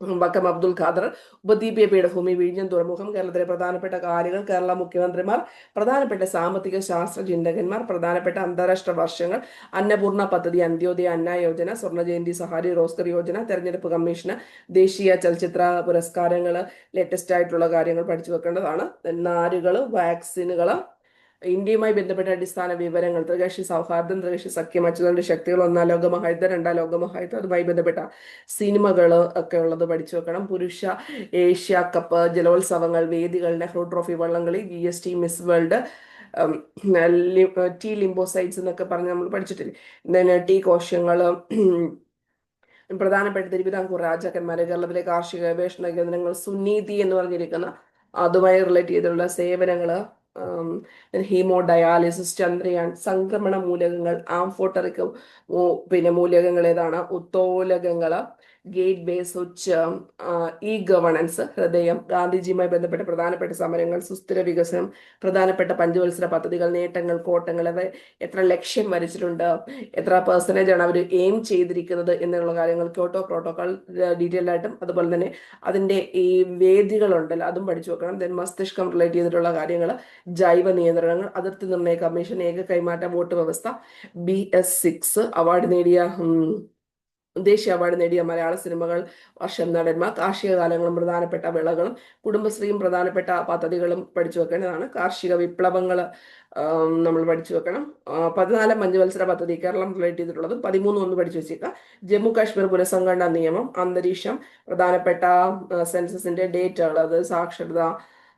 വക്കം അബ്ദുൽ ഖാദർ ഉപദ്വീപീയ ഭൂമി വിഴിഞ്ഞം തുറമുഖം കേരളത്തിലെ പ്രധാനപ്പെട്ട കാര്യങ്ങൾ കേരള മുഖ്യമന്ത്രിമാർ പ്രധാനപ്പെട്ട സാമ്പത്തിക ശാസ്ത്ര ചിന്തകന്മാർ പ്രധാനപ്പെട്ട അന്താരാഷ്ട്ര വർഷങ്ങൾ അന്നപൂർണ പദ്ധതി അന്ത്യോദയ അന്ന യോജന സ്വർണ ജയന്തി സഹാരി റോസ്കർ യോജന തെരഞ്ഞെടുപ്പ് കമ്മീഷന് ദേശീയ ചലച്ചിത്ര പുരസ്കാരങ്ങൾ ലേറ്റസ്റ്റ് ആയിട്ടുള്ള കാര്യങ്ങൾ പഠിച്ചു വെക്കേണ്ടതാണ്. നാരുകൾ വാക്സിനുകൾ ഇന്ത്യയുമായി ബന്ധപ്പെട്ട അടിസ്ഥാന വിവരങ്ങൾ ത്രികക്ഷി സൗഹാർദ്ദം ത്രികക്ഷി സഖ്യം അച്യുതന്റെ ശക്തികൾ ഒന്നാം ലോകമഹായുദ്ധം രണ്ടാം ലോകമഹായുദ്ധം അതുമായി ബന്ധപ്പെട്ട സിനിമകൾ ഒക്കെ ഉള്ളത് പഠിച്ചു വെക്കണം. പുരുഷ ഏഷ്യ കപ്പ് ജലോത്സവങ്ങൾ വേദികൾ നെഹ്റു ട്രോഫി വള്ളംകളി G S T Miss World T lymphocytes എന്നൊക്കെ പറഞ്ഞ് നമ്മൾ പഠിച്ചിട്ടില്ലേ? ടി കോശങ്ങൾ പ്രധാനപ്പെട്ട തിരുവിതാംകൂർ രാജാക്കന്മാരെ കേരളത്തിലെ കാർഷിക ഗവേഷണ കേന്ദ്രങ്ങൾ സുനീതി എന്ന് പറഞ്ഞിരിക്കുന്ന അതുമായി റിലേറ്റ് ചെയ്തിട്ടുള്ള സേവനങ്ങൾ ഹീമോ ഡയാലിസിസ് ചന്ദ്രയാൻ സംക്രമണ മൂലകങ്ങൾ ആംഫോട്ടറിക് പിന്നെ മൂലകങ്ങൾ ഏതാണ്? ഉത്തോലകങ്ങൾ. Gateway Swachh e governance ഹൃദയം ഗാന്ധിജിയുമായി ബന്ധപ്പെട്ട പ്രധാനപ്പെട്ട സമരങ്ങൾ സുസ്ഥിര വികസനം പ്രധാനപ്പെട്ട പഞ്ചവത്സര പദ്ധതികൾ നേട്ടങ്ങൾ കോട്ടങ്ങൾ അത് എത്ര ലക്ഷ്യം വരച്ചിട്ടുണ്ട് എത്ര പെർസെന്റേജ് ആണ് അവർ എയിം ചെയ്തിരിക്കുന്നത് എന്നുള്ള കാര്യങ്ങൾ ക്യോട്ടോ പ്രോട്ടോകോൾ ഡീറ്റെയിൽ ആയിട്ടും അതുപോലെ തന്നെ അതിന്റെ ഈ വേദികളുണ്ടല്ലോ അതും പഠിച്ചു വെക്കണം. ദെൻ മസ്തിഷ്കം റിലേറ്റ് ചെയ്തിട്ടുള്ള കാര്യങ്ങൾ ജൈവ നിയന്ത്രണങ്ങൾ അതിർത്തി നിർണയ കമ്മീഷൻ ഏക കൈമാറ്റ വോട്ട് വ്യവസ്ഥ ബി എസ് സിക്സ് അവാർഡ് നേടിയ ദേശീയ അവാർഡ് നേടിയ മലയാള സിനിമകൾ വർഷം നടന്മാർ കാർഷിക കാലങ്ങളും പ്രധാനപ്പെട്ട വിളകളും കുടുംബശ്രീയും പ്രധാനപ്പെട്ട പദ്ധതികളും പഠിച്ചു വെക്കേണ്ടതാണ്. കാർഷിക വിപ്ലവങ്ങൾ നമ്മൾ പഠിച്ചു വെക്കണം. പതിനാല് മഞ്ചുവത്സര പദ്ധതി കേരളം റിലേറ്റ് ചെയ്തിട്ടുള്ളത് പതിമൂന്ന് ഒന്ന് പഠിച്ചു വെച്ചേക്കുക ജമ്മു കാശ്മീർ പുനഃസംഘടനാ നിയമം അന്തരീക്ഷം പ്രധാനപ്പെട്ട സെൻസസിന്റെ ഡേറ്റകൾ അത് സാക്ഷരത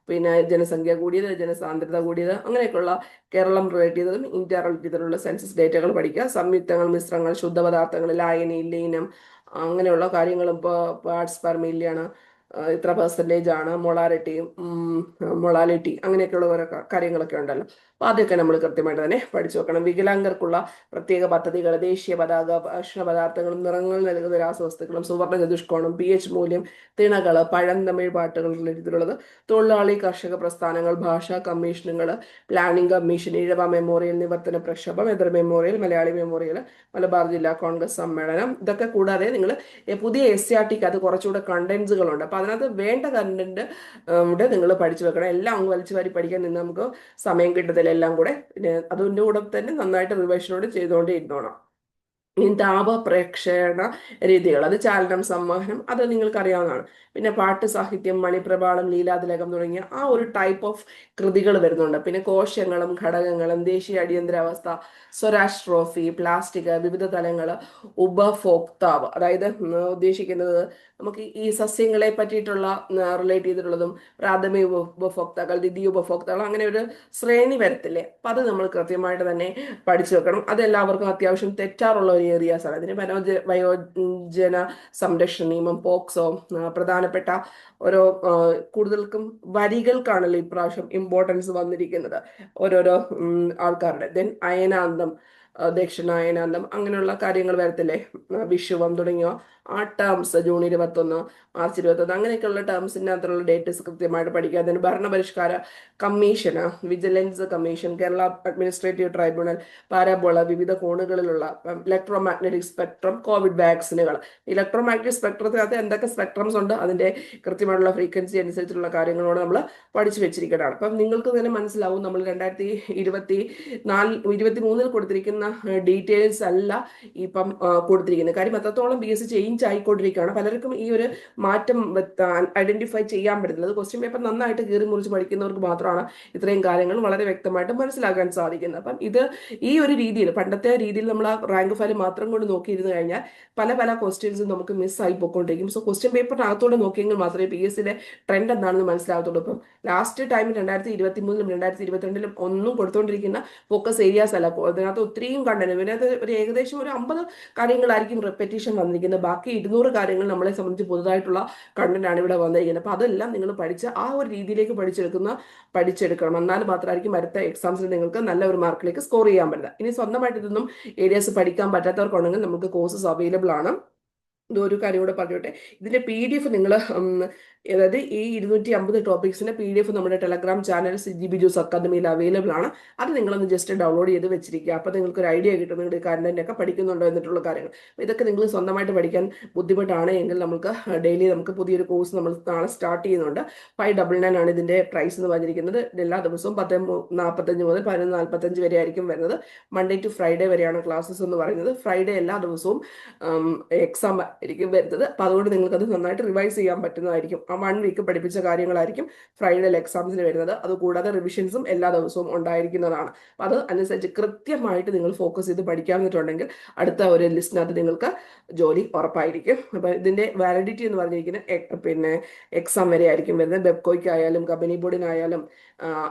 പിന്നെ ജനസംഖ്യ കൂടിയത് ജനസാന്ദ്രത കൂടിയത് അങ്ങനെയൊക്കെയുള്ള കേരളം റിലേറ്റ് ചെയ്തതും ഇന്ത്യ റിലേറ്റ് ചെയ്തിട്ടുള്ള സെൻസസ് ഡേറ്റകൾ പഠിക്കുക. സംയുക്തങ്ങൾ മിശ്രങ്ങൾ ശുദ്ധപദാർത്ഥങ്ങൾ ലായനി ലീനം അങ്ങനെയുള്ള കാര്യങ്ങളും ഇപ്പോൾ പാർട്സ് പെർ ഇത്ര പെർസെന്റേജ് ആണ്. മൊളാലിറ്റി മൊളാലിറ്റി അങ്ങനെയൊക്കെയുള്ള ഓരോ കാര്യങ്ങളൊക്കെ ഉണ്ടല്ലോ. അപ്പൊ അതൊക്കെ നമ്മൾ കൃത്യമായിട്ട് തന്നെ പഠിച്ചു വെക്കണം. വികലാംഗർക്കുള്ള പ്രത്യേക പദ്ധതികൾ ദേശീയ പതാക ഭക്ഷണ പദാർത്ഥങ്ങളും നിറങ്ങൾ നൽകുന്ന രാസവസ്തുക്കളും സുവർണ ചതുഷ്കോണം പി എച്ച് മൂല്യം തിണകൾ പഴം തമിഴ് പാട്ടുകൾ രീതിയിലുള്ളത്. തൊഴിലാളി കർഷക പ്രസ്ഥാനങ്ങൾ ഭാഷാ കമ്മീഷനുകൾ പ്ലാനിംഗ് കമ്മീഷൻ ഇഴവ മെമ്മോറിയൽ നിവർത്തന പ്രക്ഷോഭം എതിർ മെമ്മോറിയൽ മലയാളി മെമ്മോറിയൽ മലബാർ ജില്ലാ കോൺഗ്രസ് സമ്മേളനം. ഇതൊക്കെ കൂടാതെ നിങ്ങൾ പുതിയ എസ് സി ആർ ടിക്ക് അത് കുറച്ചുകൂടെ കണ്ടന്റ്സുകളുണ്ട് അപ്പൊ അതിനകത്ത് വേണ്ട കണ്ടന്റ് നിങ്ങൾ പഠിച്ചു വെക്കണം. എല്ലാം അങ്ങ് വലിച്ചു വാരി പഠിക്കാൻ നിന്ന് നമുക്ക് സമയം കിട്ടത്തില്ല. എല്ലാം കൂടെ പിന്നെ അതിന്റെ കൂടെ തന്നെ നന്നായിട്ട് റിവേഷനോട് ചെയ്തുകൊണ്ടേ ഇരുന്നോണം. താപ പ്രക്ഷേപണ രീതികൾ അത് ചാലനം സംവഹനം അത് നിങ്ങൾക്ക് അറിയാവുന്നതാണ് പിന്നെ പാട്ട് സാഹിത്യം മണിപ്രഭാളം ലീലാതിലകം തുടങ്ങിയ ആ ഒരു ടൈപ്പ് ഓഫ് കൃതികൾ വരുന്നുണ്ട്. പിന്നെ കോശങ്ങളും ഘടകങ്ങളും ദേശീയ അടിയന്തരാവസ്ഥ സ്വരാഷ്ട്രോഫി പ്ലാസ്റ്റിക് വിവിധ തലങ്ങൾ ഉപഭോക്താവ്. അതായത് ഉദ്ദേശിക്കുന്നത് നമുക്ക് ഈ സസ്യങ്ങളെ പറ്റിയിട്ടുള്ള റിലേറ്റ് ചെയ്തിട്ടുള്ളതും പ്രാഥമിക ഉപഭോക്താക്കൾ ദ്വിതീയ ഉപഭോക്താക്കൾ അങ്ങനെ ഒരു ശ്രേണി വരത്തില്ലേ? അപ്പം അത് നമ്മൾ കൃത്യമായിട്ട് തന്നെ പഠിച്ചു വെക്കണം. അത് എല്ലാവർക്കും അത്യാവശ്യം തെറ്റാറുള്ള ഒരു ഏരിയാസ് ആണ് അതിന് വനോജ വയോജന സംരക്ഷണ നിയമം പോക്സോ പ്രധാനപ്പെട്ട ഓരോ കൂടുതൽക്കും വരികൾക്കാണല്ലോ ഇപ്രാവശ്യം ഇമ്പോർട്ടൻസ് വന്നിരിക്കുന്നത്. ഓരോരോ ആൾക്കാരുടെ. ദെൻ അയനാന്തം. ദക്ഷിണായനാന്തം അങ്ങനെയുള്ള കാര്യങ്ങൾ വരത്തില്ലേ? വിഷുവം തുടങ്ങിയ? ആ ടേംസ് ജൂൺ ഇരുപത്തൊന്ന് മാർച്ച് ഇരുപത്തൊന്ന് അങ്ങനെയൊക്കെയുള്ള ടേംസിന്റെ അകത്തുള്ള ഡേറ്റ്സ് കൃത്യമായിട്ട് പഠിക്കുക. അതിന് ഭരണപരിഷ്കാര commission vigilance commission Kerala administrative tribunal parabola വിവിധ കോണുകളിലുള്ള ഇലക്ട്രോ മാഗ്നറ്റിക് സ്പെക്ട്രം കോവിഡ് വാക്സിനുകൾ ഇലക്ട്രോ മാഗ്നറ്റിക് സ്പെക്ട്രത്തിനകത്ത് എന്തൊക്കെ സ്പെക്ട്രംസ് ഉണ്ട്? അതിന്റെ കൃത്യമായിട്ടുള്ള ഫ്രീക്വൻസി അനുസരിച്ചുള്ള കാര്യങ്ങളോട് നമ്മൾ പഠിച്ചു വെച്ചിരിക്കണം അപ്പം നിങ്ങൾക്ക് തന്നെ മനസ്സിലാവും നമ്മൾ രണ്ടായിരത്തി ഇരുപത്തി നാല് ഇരുപത്തി മൂന്നിൽ കൊടുത്തിരിക്കുന്ന ഡീറ്റെയിൽസ് അല്ല ഇപ്പം കൊടുത്തിരിക്കുന്നത്. കാര്യം അത്രത്തോളം ബി എസ് ചേഞ്ച് ആയിക്കൊണ്ടിരിക്കുകയാണ്. പലർക്കും ഈ ഒരു മാറ്റം ഐഡന്റിഫൈ ചെയ്യാൻ പറ്റുന്നത് ക്വസ്റ്റ്യൻ പേപ്പർ നന്നായിട്ട് കീറി മുറിച്ച് പഠിക്കുന്നവർക്ക് മാത്രമാണ് ഇത്രയും കാര്യങ്ങൾ വളരെ വ്യക്തമായിട്ട് മനസ്സിലാക്കാൻ സാധിക്കുന്നത്. അപ്പം ഇത് ഈ ഒരു രീതിയിൽ പണ്ടത്തെ രീതിയിൽ നമ്മൾ ആ റാങ്ക് ഫയൽ മാത്രം കൊണ്ട് നോക്കിയിരുന്നു കഴിഞ്ഞാൽ പല പല ക്വസ്റ്റ്യൻസും നമുക്ക് മിസ്സായി പോയിക്കൊണ്ടിരിക്കും. സോ ക്വസ്റ്റ്യൻ പേപ്പറിനകത്തോടെ നോക്കിയെങ്കിൽ മാത്രമേ പി എസ് സിയിലെ ട്രെൻഡ് എന്താണെന്ന് മനസ്സിലാകത്തുള്ളൂ ഇപ്പം ലാസ്റ്റ് ടൈമിൽ രണ്ടായിരത്തി ഇരുപത്തി മൂന്നിലും രണ്ടായിരത്തി ഇരുപത്തിരണ്ടിലും ഒന്നും കൊടുത്തുകൊണ്ടിരിക്കുന്ന ഫോക്കസ് ഏരിയാസ് അല്ല. അതിനകത്ത് ഒത്തിരിയും കണ്ടന്റ് ഇതിനകത്ത് ഒരു ഏകദേശം ഒരു അമ്പത് കാര്യങ്ങളായിരിക്കും റെപ്പറ്റീഷൻ വന്നിരിക്കുന്നത്. ബാക്കി ഇരുന്നൂറ് കാര്യങ്ങൾ നമ്മളെ സംബന്ധിച്ച് പുതുതായിട്ടുള്ള കണ്ടന്റ് ആണ് ഇവിടെ വന്നിരിക്കുന്നത്. അപ്പോൾ അതെല്ലാം നിങ്ങൾ പഠിച്ച് ആ ഒരു രീതിയിലേക്ക് പഠിച്ചെടുക്കുന്ന പഠിച്ചെടുക്കണം. എന്നാൽ മാത്രമായിരിക്കും അടുത്ത എക്സാംസിൽ നിങ്ങൾക്ക് നല്ല ഒരു മാർക്കിലേക്ക് സ്കോർ ചെയ്യാൻ പറ്റുക ഇനി സ്വന്തമായിട്ട് ഇതൊന്നും ഏരിയാസ് പഠിക്കാൻ പറ്റാത്തവർക്കുണ്ടെങ്കിൽ നമുക്ക് കോഴ്സസ് അവൈലബിൾ ആണ്. ഒരു കാര്യം കൂടെ പറഞ്ഞോട്ടെ. ഇതിന്റെ പി ഡി എഫ് നിങ്ങൾ അതായത് ഈ ഇരുന്നൂറ്റി അമ്പത് ടോപ്പിക്സിന്റെ പി ഡി എഫ് നമ്മുടെ Telegram channel G B Jose അക്കാദമിയിൽ അവൈലബിൾ ആണ്. അത് നിങ്ങളൊന്ന് ജസ്റ്റ് ഡൗൺലോഡ് ചെയ്ത് വെച്ചിരിക്കുക. അപ്പോൾ നിങ്ങൾക്ക് ഒരു ഐഡിയ കിട്ടും നിങ്ങളുടെ കണ്ടന്റ് ഒക്കെ പഠിക്കുന്നുണ്ടോ എന്നിട്ടുള്ള കാര്യങ്ങൾ. ഇതൊക്കെ നിങ്ങൾ സ്വന്തമായിട്ട് പഠിക്കാൻ ബുദ്ധിമുട്ടാണ് എങ്കിൽ നമുക്ക് ഡെയിലി നമുക്ക് പുതിയൊരു കോഴ്സ് നമ്മൾ നാളെ സ്റ്റാർട്ട് ചെയ്യുന്നുണ്ട്. ഫൈവ് ഡബിൾ നയൻ ആണ് ഇതിന്റെ പ്രൈസ് എന്ന് പറഞ്ഞിരിക്കുന്നത്. എല്ലാ ദിവസവും പത്ത് നാൽപ്പത്തഞ്ച് മുതൽ പതിനൊന്ന് നാൽപ്പത്തഞ്ച് വരെ ആയിരിക്കും വരുന്നത്. മൺഡേ ടു ഫ്രൈഡേ വരെയാണ് ക്ലാസ്സസ് എന്ന് പറയുന്നത്. ഫ്രൈഡേ എല്ലാ ദിവസവും എക്സാം ആയിരിക്കും വരുന്നത്. അപ്പോൾ അതുകൊണ്ട് നിങ്ങൾക്കത് നന്നായിട്ട് റിവൈസ് ചെയ്യാൻ പറ്റുന്നതായിരിക്കും. ആ വൺ വീക്ക് പഠിപ്പിച്ച കാര്യങ്ങളായിരിക്കും ഫ്രൈഡേയിൽ എക്സാംസിന് വരുന്നത്. അതുകൂടാതെ റിവിഷൻസും എല്ലാ ദിവസവും ഉണ്ടായിരിക്കുന്നതാണ്. അപ്പോൾ അത് അനുസരിച്ച് കൃത്യമായിട്ട് നിങ്ങൾ ഫോക്കസ് ചെയ്ത് പഠിക്കാമെന്നിട്ടുണ്ടെങ്കിൽ അടുത്ത ഒരു ലിസ്റ്റിനകത്ത് നിങ്ങൾക്ക് ജോലി ഉറപ്പായിരിക്കും. അപ്പോൾ ഇതിന്റെ വാലിഡിറ്റി എന്ന് പറഞ്ഞിരിക്കുന്നത് എ- പിന്നെ എക്സാം വരെ ആയിരിക്കും വരുന്നത്. ബെബ്കോയ്ക്കായാലും കമ്പനി ബോർഡിനായാലും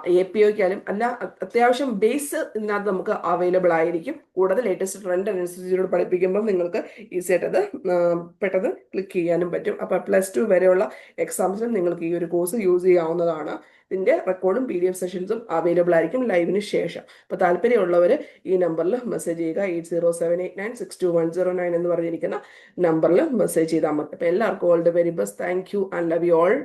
എ പി ഒക്കായാലും അല്ല അത്യാവശ്യം ബേസ് ഇതിനകത്ത് നമുക്ക് അവൈലബിൾ ആയിരിക്കും. കൂടാതെ ലേറ്റസ്റ്റ് ട്രെൻഡ് അനുസരിച്ച് പഠിപ്പിക്കുമ്പോൾ നിങ്ങൾക്ക് ഈസി അത് ആ, പെട്ടെന്ന് ക്ലിക്ക് ചെയ്യാനും പറ്റും. അപ്പോൾ പ്ലസ് ടു വരെയുള്ള എക്സാംസിനും നിങ്ങൾക്ക് ഈ ഒരു കോഴ്സ് യൂസ് ചെയ്യാവുന്നതാണ്. ഇതിന്റെ റെക്കോർഡും പി ഡി എഫ് സെഷൻസും അവൈലബിൾ ആയിരിക്കും ലൈവിന് ശേഷം. അപ്പോൾ താല്പര്യമുള്ളവർ ഈ നമ്പറിൽ മെസ്സേജ് ചെയ്യുക. Eight zero seven eight nine six two one zero nine എന്ന് പറഞ്ഞിരിക്കുന്ന നമ്പറിൽ മെസ്സേജ് ചെയ്താൽ മതി. അപ്പോൾ എല്ലാവർക്കും all the very best thank you and love you all